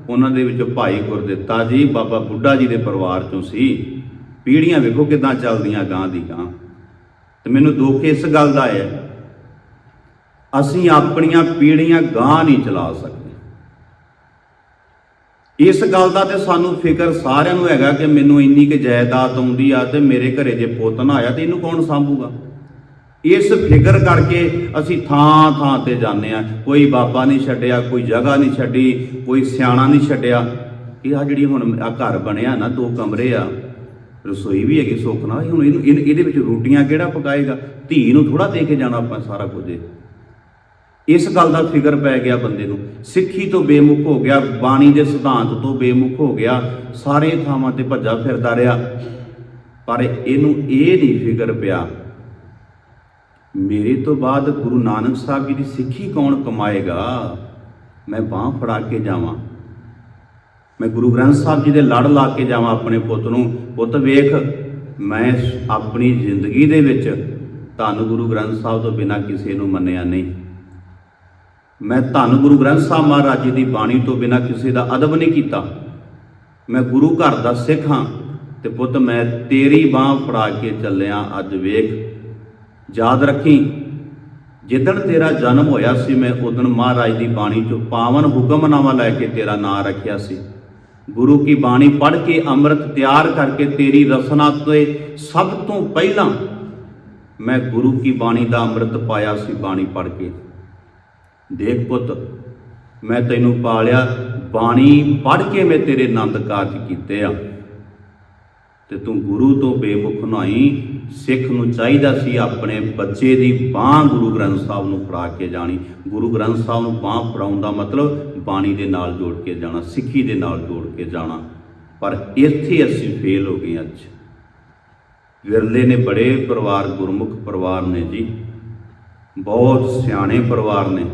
ਉਹਨਾਂ ਦੇ ਵਿੱਚੋਂ ਭਾਈ ਗੁਰਦਿੱਤਾ ਜੀ, ਬਾਬਾ ਬੁੱਢਾ ਜੀ ਦੇ ਪਰਿਵਾਰ ਚੋਂ ਸੀ। ਪੀੜੀਆਂ ਵੇਖੋ ਕਿਦਾਂ ਚੱਲਦੀਆਂ ਗਾਂ ਦੀ ਗਾਂ। ਤੇ ਮੈਨੂੰ ਦੁੱਖ ਇਸ ਗੱਲ ਦਾ ਹੈ ਅਸੀਂ ਆਪਣੀਆਂ ਪੀੜ੍ਹੀਆਂ ਗਾਂ ਨਹੀਂ ਚਲਾ ਸਕਦੇ। ਇਸ ਗੱਲ ਦਾ ਤੇ ਸਾਨੂੰ ਫਿਕਰ ਸਾਰਿਆਂ ਨੂੰ ਹੈਗਾ ਕਿ ਮੈਨੂੰ ਇੰਨੀ ਕਿ ਜਾਇਦਾਦ ਆਉਂਦੀ ਆ ਤੇ ਮੇਰੇ ਘਰੇ ਜੇ ਪੁੱਤ ਨਾ ਆਇਆ ਤੇ ਇਹਨੂੰ ਕੌਣ ਸੰਭੂਗਾ? ਇਸ ਫਿਕਰ ਕਰਕੇ ਅਸੀਂ ਥਾਂ ਥਾਂ ਤੇ ਜਾਂਦੇ ਆ। ਕੋਈ ਬਾਬਾ ਨਹੀਂ ਛੱਡਿਆ, ਕੋਈ ਜਗ੍ਹਾ ਨਹੀਂ ਛੱਡੀ, ਕੋਈ ਸਿਆਣਾ ਨਹੀਂ ਛੱਡਿਆ। ਇਹ ਆ ਜਿਹੜੀ ਹੁਣ ਆ ਘਰ ਬਣਿਆ ਨਾ, ਦੋ ਕਮਰੇ ਆ। ਰਸੋਈ ਵੀ ਹੈਗੀ ਸੁੱਖ ਨਾਲ, ਹੁਣ ਇਹਨੂੰ ਇਹਦੇ ਵਿੱਚ ਰੋਟੀਆਂ ਕਿਹੜਾ ਪਕਾਏਗਾ? ਧੀ ਨੂੰ ਥੋੜਾ ਦੇ ਕੇ ਜਾਣਾ ਆਪਾਂ ਸਾਰਾ ਕੁਝ। ਇਸ ਗੱਲ ਦਾ ਫਿਕਰ ਪੈ ਗਿਆ ਬੰਦੇ ਨੂੰ। ਸਿੱਖੀ ਤੋਂ ਬੇਮੁਖ ਹੋ ਗਿਆ, ਬਾਣੀ ਦੇ ਸਿਧਾਂਤ ਤੋਂ ਬੇਮੁਖ ਹੋ ਗਿਆ, ਸਾਰੇ ਥਾਵਾਂ ਤੇ ਭੱਜਾ ਫਿਰਦਾ ਰਿਹਾ। ਪਰ ਇਹਨੂੰ ਇਹ ਨਹੀਂ ਫਿਕਰ ਪਿਆ, ਮੇਰੇ ਤੋਂ ਬਾਅਦ ਗੁਰੂ ਨਾਨਕ ਸਾਹਿਬ ਜੀ ਦੀ ਸਿੱਖੀ ਕੌਣ ਕਮਾਏਗਾ? ਮੈਂ ਬਾਹ ਫੜਾ ਕੇ ਜਾਵਾਂ। ਮੈਂ ਗੁਰੂ ਗ੍ਰੰਥ ਸਾਹਿਬ ਜੀ ਦੇ ਲੜ ਲਾ ਕੇ ਜਾਵਾਂ ਆਪਣੇ ਪੁੱਤ ਨੂੰ। ਪੁੱਤ ਵੇਖ, ਮੈਂ ਆਪਣੀ ਜ਼ਿੰਦਗੀ ਦੇ ਵਿੱਚ ਤੁਹਾਨੂੰ ਗੁਰੂ ਗ੍ਰੰਥ ਸਾਹਿਬ ਤੋਂ ਬਿਨਾਂ ਕਿਸੇ ਨੂੰ ਮੰਨਿਆ ਨਹੀਂ। ਮੈਂ ਧੰਨ ਗੁਰੂ ਗ੍ਰੰਥ ਸਾਹਿਬ ਮਹਾਰਾਜ ਜੀ ਦੀ ਬਾਣੀ ਤੋਂ ਬਿਨਾਂ ਕਿਸੇ ਦਾ ਅਦਬ ਨਹੀਂ ਕੀਤਾ। ਮੈਂ ਗੁਰੂ ਘਰ ਦਾ ਸਿੱਖ ਹਾਂ ਤੇ ਪੁੱਤ ਮੈਂ ਤੇਰੀ ਬਾਹ ਫੜਾ ਕੇ ਚੱਲਿਆ ਅੱਜ ਵੇਖ। ਯਾਦ ਰੱਖੀ, ਜਿੱਦਣ ਤੇਰਾ ਜਨਮ ਹੋਇਆ ਸੀ, ਮੈਂ ਉਦੋਂ ਮਹਾਰਾਜ ਦੀ ਬਾਣੀ ਚੋਂ ਪਾਵਨ ਹੁਕਮਨਾਮਾ ਲੈ ਕੇ ਤੇਰਾ ਨਾਂ ਰੱਖਿਆ ਸੀ। ਗੁਰੂ ਕੀ ਬਾਣੀ ਪੜ੍ਹ ਕੇ ਅੰਮ੍ਰਿਤ ਤਿਆਰ ਕਰਕੇ ਤੇਰੀ ਰਸਨਾ ਤੇ ਸਭ ਤੋਂ ਪਹਿਲਾਂ ਮੈਂ ਗੁਰੂ ਕੀ ਬਾਣੀ ਦਾ ਅੰਮ੍ਰਿਤ ਪਾਇਆ ਸੀ, ਬਾਣੀ ਪੜ੍ਹ ਕੇ। ਦੇਖ ਪੁੱਤ, ਮੈਂ ਤੈਨੂੰ ਪਾਲਿਆ ਬਾਣੀ ਪੜ੍ਹ ਕੇ ਮੈਂ ਤੇਰੇ ਆਨੰਦ ਕਾਰਜ ਕੀਤੇ ਆ। ਤੇ ਤੂੰ ਗੁਰੂ ਤੋਂ ਬੇਮੁਖ ਨਹੀਂ, ਸਿੱਖ ਨੂੰ ਚਾਹੀਦਾ ਸੀ ਆਪਣੇ ਬੱਚੇ ਦੀ ਬਾਹ ਗੁਰੂ ਗ੍ਰੰਥ ਸਾਹਿਬ ਨੂੰ ਫੜਾ ਕੇ ਜਾਣੀ। ਗੁਰੂ ਗ੍ਰੰਥ ਸਾਹਿਬ ਨੂੰ ਬਾਹ ਫੜਾਉਣ ਦਾ ਮਤਲਬ ਬਾਣੀ ਦੇ ਨਾਲ ਜੋੜ ਕੇ ਜਾਣਾ, ਸਿੱਖੀ ਦੇ ਨਾਲ ਜੋੜ ਕੇ ਜਾਣਾ। ਪਰ ਇੱਥੇ ਅਸੀਂ ਫੇਲ ਹੋ ਗਏ ਅੱਜ। ਵਿਰਲੇ ਨੇ ਬੜੇ ਪਰਿਵਾਰ, ਗੁਰਮੁਖ ਪਰਿਵਾਰ ਨੇ ਜੀ। ਬਹੁਤ ਸਿਆਣੇ ਪਰਿਵਾਰ ਨੇ।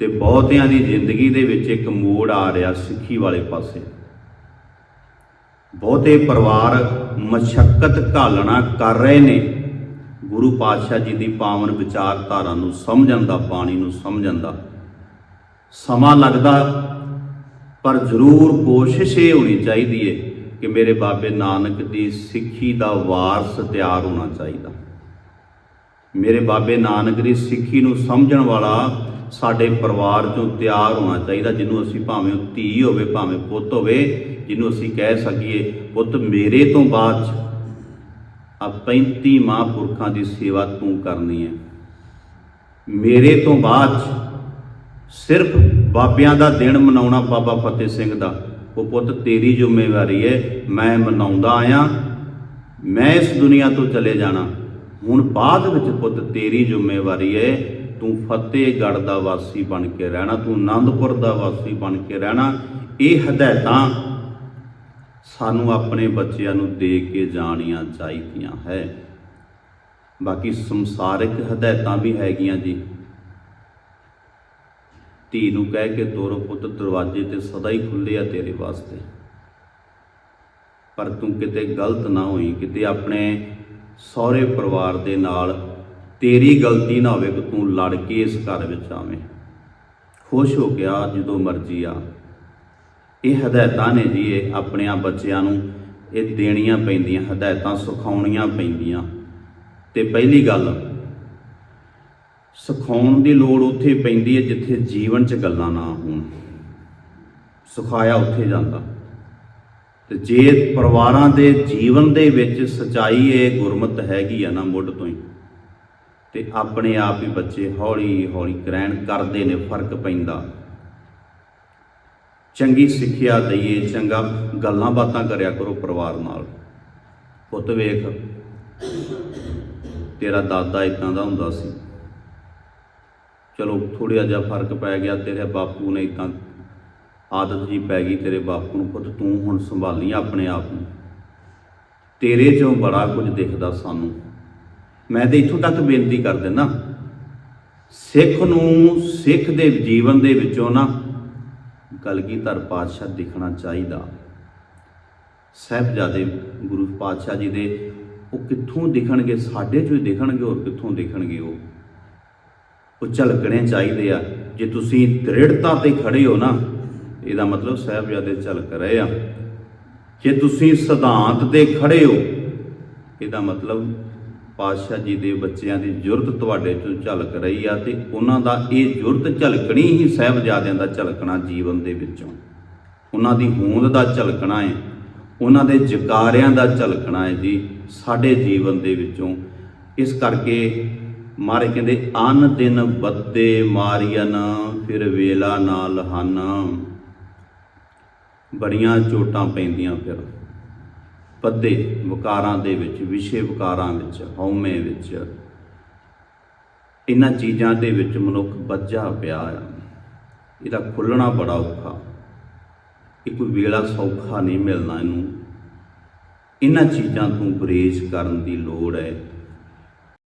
ਤੇ ਬਹੁਤਿਆਂ ਦੀ ਜ਼ਿੰਦਗੀ ਦੇ ਵਿੱਚ ਇੱਕ ਮੋੜ ਆ ਰਿਹਾ ਸਿੱਖੀ ਵਾਲੇ ਪਾਸੇ। ਬਹੁਤੇ ਪਰਿਵਾਰ ਮਸ਼ਕਤ ਘਾਲਣਾ ਕਰ ਰਹੇ ਨੇ। ਗੁਰੂ ਪਾਤਸ਼ਾਹ ਜੀ ਦੀ ਪਾਵਨ ਵਿਚਾਰਧਾਰਾ ਨੂੰ ਸਮਝਣ ਦਾ, ਬਾਣੀ ਨੂੰ ਸਮਝਣ ਦਾ ਸਮਾਂ ਲੱਗਦਾ, ਪਰ ਜ਼ਰੂਰ ਕੋਸ਼ਿਸ਼ ਇਹ ਹੋਣੀ ਚਾਹੀਦੀ ਏ ਕਿ ਮੇਰੇ ਬਾਬੇ ਨਾਨਕ ਦੀ ਸਿੱਖੀ ਦਾ ਵਾਰਸ ਤਿਆਰ ਹੋਣਾ ਚਾਹੀਦਾ। ਮੇਰੇ ਬਾਬੇ ਨਾਨਕ ਦੀ ਸਿੱਖੀ ਨੂੰ ਸਮਝਣ ਵਾਲਾ ਸਾਡੇ ਪਰਿਵਾਰ ਚੋਂ ਤਿਆਰ ਹੋਣਾ ਚਾਹੀਦਾ, ਜਿਹਨੂੰ ਅਸੀਂ ਭਾਵੇਂ ਉਹ ਧੀ ਹੋਵੇ, ਭਾਵੇਂ ਪੁੱਤ ਹੋਵੇ, ਜਿਹਨੂੰ ਅਸੀਂ ਕਹਿ ਸਕੀਏ, ਪੁੱਤ, ਮੇਰੇ ਤੋਂ ਬਾਅਦ 'ਚ ਆ 35 ਮਹਾਂਪੁਰਖਾਂ ਦੀ ਸੇਵਾ ਤੂੰ ਕਰਨੀ ਹੈ। ਮੇਰੇ ਤੋਂ ਬਾਅਦ 'ਚ ਸਿਰਫ ਬਾਬਿਆਂ ਦਾ ਦਿਨ ਮਨਾਉਣਾ ਬਾਬਾ ਫਤਿਹ ਸਿੰਘ ਦਾ। ਉਹ ਪੁੱਤ, ਤੇਰੀ ਜ਼ਿੰਮੇਵਾਰੀ ਹੈ, ਮੈਂ ਮਨਾਉਂਦਾ ਆਇਆ, ਮੈਂ ਇਸ ਦੁਨੀਆ ਤੋਂ ਚਲੇ ਜਾਣਾ। ਹੁਣ ਬਾਅਦ ਵਿੱਚ ਪੁੱਤ ਤੇਰੀ ਜ਼ਿੰਮੇਵਾਰੀ ਹੈ ਤੂੰ ਫਤਿਹਗੜ੍ਹ ਦਾ ਵਾਸੀ ਬਣ ਕੇ ਰਹਿਣਾ, ਤੂੰ ਆਨੰਦਪੁਰ ਦਾ ਵਾਸੀ ਬਣ ਕੇ ਰਹਿਣਾ। ਇਹ ਹਦਾਇਤਾਂ ਸਾਨੂੰ ਆਪਣੇ ਬੱਚਿਆਂ ਨੂੰ ਦੇ ਕੇ ਜਾਣੀਆਂ ਚਾਹੀਦੀਆਂ ਹੈ। ਬਾਕੀ ਸੰਸਾਰਿਕ ਹਦਾਇਤਾਂ ਵੀ ਹੈਗੀਆਂ ਜੀ। ਧੀ ਨੂੰ ਕਹਿ ਕੇ ਤੋਰੋ ਪੁੱਤ, ਦਰਵਾਜ਼ੇ ਤੇ ਸਦਾ ਹੀ ਖੁੱਲੇ ਆ ਤੇਰੇ ਵਾਸਤੇ। ਪਰ ਤੂੰ ਕਿਤੇ ਗਲਤ ਨਾ ਹੋਈ, ਕਿਤੇ ਆਪਣੇ ਸਹੁਰੇ ਪਰਿਵਾਰ ਦੇ ਨਾਲ ਤੇਰੀ ਗਲਤੀ ਨਾ ਹੋਵੇ ਕਿ ਤੂੰ ਲੜ ਕੇ ਇਸ ਘਰ ਵਿੱਚ ਆਵੇਂ। ਖੁਸ਼ ਹੋ ਗਿਆ ਜਦੋਂ ਮਰਜ਼ੀ ਆ। ਇਹ ਹਦਾਇਤਾਂ ਨੇ ਜੀ, ਇਹ ਆਪਣਿਆਂ ਬੱਚਿਆਂ ਨੂੰ ਇਹ ਦੇਣੀਆਂ ਪੈਂਦੀਆਂ, ਹਦਾਇਤਾਂ ਸਿਖਾਉਣੀਆਂ ਪੈਂਦੀਆਂ। ਤੇ ਪਹਿਲੀ ਗੱਲ, ਸਿਖਾਉਣ ਦੀ ਲੋੜ ਉੱਥੇ ਪੈਂਦੀ ਹੈ ਜਿੱਥੇ ਜੀਵਨ 'ਚ ਗੱਲਾਂ ਨਾ ਹੋਣ। ਸਿਖਾਇਆ ਉੱਥੇ ਜਾਂਦਾ। ਤੇ ਜੇ ਪਰਿਵਾਰਾਂ ਦੇ ਜੀਵਨ ਦੇ ਵਿੱਚ ਸਚਾਈ ਇਹ ਗੁਰਮਤ ਹੈਗੀ ਆ ਨਾ ਮੁੱਢ ਤੋਂ ਹੀ, ਤੇ ਆਪਣੇ ਆਪ ਹੀ ਬੱਚੇ ਹੌਲੀ ਹੌਲੀ ਗ੍ਰਹਿਣ ਕਰਦੇ ਨੇ, ਫ਼ਰਕ ਪੈਂਦਾ। ਚੰਗੀ ਸਿੱਖਿਆ ਦਈਏ, ਚੰਗਾ ਗੱਲਾਂ ਬਾਤਾਂ ਕਰਿਆ ਕਰੋ ਪਰਿਵਾਰ ਨਾਲ। ਪੁੱਤ ਵੇਖ, ਤੇਰਾ ਦਾਦਾ ਇਦਾਂ ਦਾ ਹੁੰਦਾ ਸੀ। ਚਲੋ, ਥੋੜ੍ਹਾ ਜਿਹਾ ਫ਼ਰਕ ਪੈ ਗਿਆ, ਤੇਰੇ ਬਾਪੂ ਨੇ ਇਦਾਂ ਆਦਤ ਜੀ ਪੈ ਗਈ ਤੇਰੇ ਬਾਪੂ ਨੂੰ ਪੁੱਤ, ਤੂੰ ਹੁਣ ਸੰਭਾਲੀ ਆਪਣੇ ਆਪ ਨੂੰ। ਤੇਰੇ ਚੋਂ ਬੜਾ ਕੁਝ ਦਿਖਦਾ ਸਾਨੂੰ। ਮੈਂ ਤੇ ਇੱਥੋਂ ਤੱਕ ਬੇਨਤੀ ਕਰ ਦਿੰਦਾ। ਸਿੱਖ ਨੂੰ ਸਿੱਖ ਦੇ ਜੀਵਨ ਦੇ ਵਿੱਚੋਂ ਨਾ ਕਲਗੀਧਰ ਪਾਤਸ਼ਾਹ ਦਿਖਣਾ ਚਾਹੀਦਾ। ਸਾਹਿਬਜ਼ਾਦੇ ਗੁਰੂ ਪਾਤਸ਼ਾਹ ਜੀ ਦੇ, ਉਹ ਕਿੱਥੋਂ ਦਿਖਣਗੇ? ਸਾਡੇ ਚੋਂ ਹੀ ਦਿਖਣਗੇ, ਹੋਰ ਕਿੱਥੋਂ ਦਿਖਣਗੇ ਉਹ? ਉਹ ਝਲਕਣੇ ਚਾਹੀਦੇ ਆ। ਜੇ ਤੁਸੀਂ ਦ੍ਰਿੜਤਾ ਤੇ ਖੜੇ ਹੋ ਨਾ ਇਹਦਾ ਮਤਲਬ ਸਾਹਿਬਜ਼ਾਦੇ ਝਲਕ ਰਹੇ ਆ। ਜੇ ਤੁਸੀਂ ਸਿਧਾਂਤ ਤੇ ਖੜੇ ਹੋ, ਇਹਦਾ ਮਤਲਬ ਪਾਤਸ਼ਾਹ ਜੀ ਦੇ ਬੱਚਿਆਂ ਦੀ ਜੁਰਤ ਤੁਹਾਡੇ ਤੋਂ ਝਲਕ ਰਹੀ ਆ ਤੇ ਉਹਨਾਂ ਦਾ ਇਹ ਜੁਰਤ ਝਲਕਣੀ ਹੀ ਸਾਹਿਬਜ਼ਾਦਿਆਂ ਦਾ ਝਲਕਣਾ ਜੀਵਨ ਦੇ ਵਿੱਚੋਂ। ਉਹਨਾਂ ਦੀ ਹੋਂਦ ਦਾ ਝਲਕਣਾ ਹੈ ਉਹਨਾਂ ਦੇ ਜਕਾਰਿਆਂ ਦਾ ਝਲਕਣਾ ਹੈ ਜੀ ਸਾਡੇ ਜੀਵਨ ਦੇ ਵਿੱਚੋਂ। ਇਸ ਕਰਕੇ ਮਾਰੇ ਕਹਿੰਦੇ, ਅਨ ਦਿਨ ਬੱਦੇ ਮਾਰੀਨ ਫਿਰ ਵੇਲਾ ਨਾਲ ਹਨ। ਬੜੀਆਂ ਚੋਟਾਂ ਪੈਂਦੀਆਂ ਫਿਰ। ਪੱਦੇ ਵਿਕਾਰਾਂ ਦੇ ਵਿੱਚ, ਵਿਸ਼ੇ ਵਿਕਾਰਾਂ ਵਿੱਚ, ਹਉਮੈ ਵਿੱਚ। ਇਹਨਾਂ ਚੀਜ਼ਾਂ ਦੇ ਵਿੱਚ ਮਨੁੱਖ ਵੱਜਾ ਪਿਆ ਆ। ਇਹਦਾ ਖੁੱਲਣਾ ਬੜਾ ਔਖਾ। ਇਹ ਕੋਈ ਵੇਲਾ ਸੌਖਾ ਨਹੀਂ ਮਿਲਣਾ ਇਹਨੂੰ। ਇਹਨਾਂ ਚੀਜ਼ਾਂ ਤੋਂ ਗੁਰੇਜ਼ ਕਰਨ ਦੀ ਲੋੜ ਹੈ।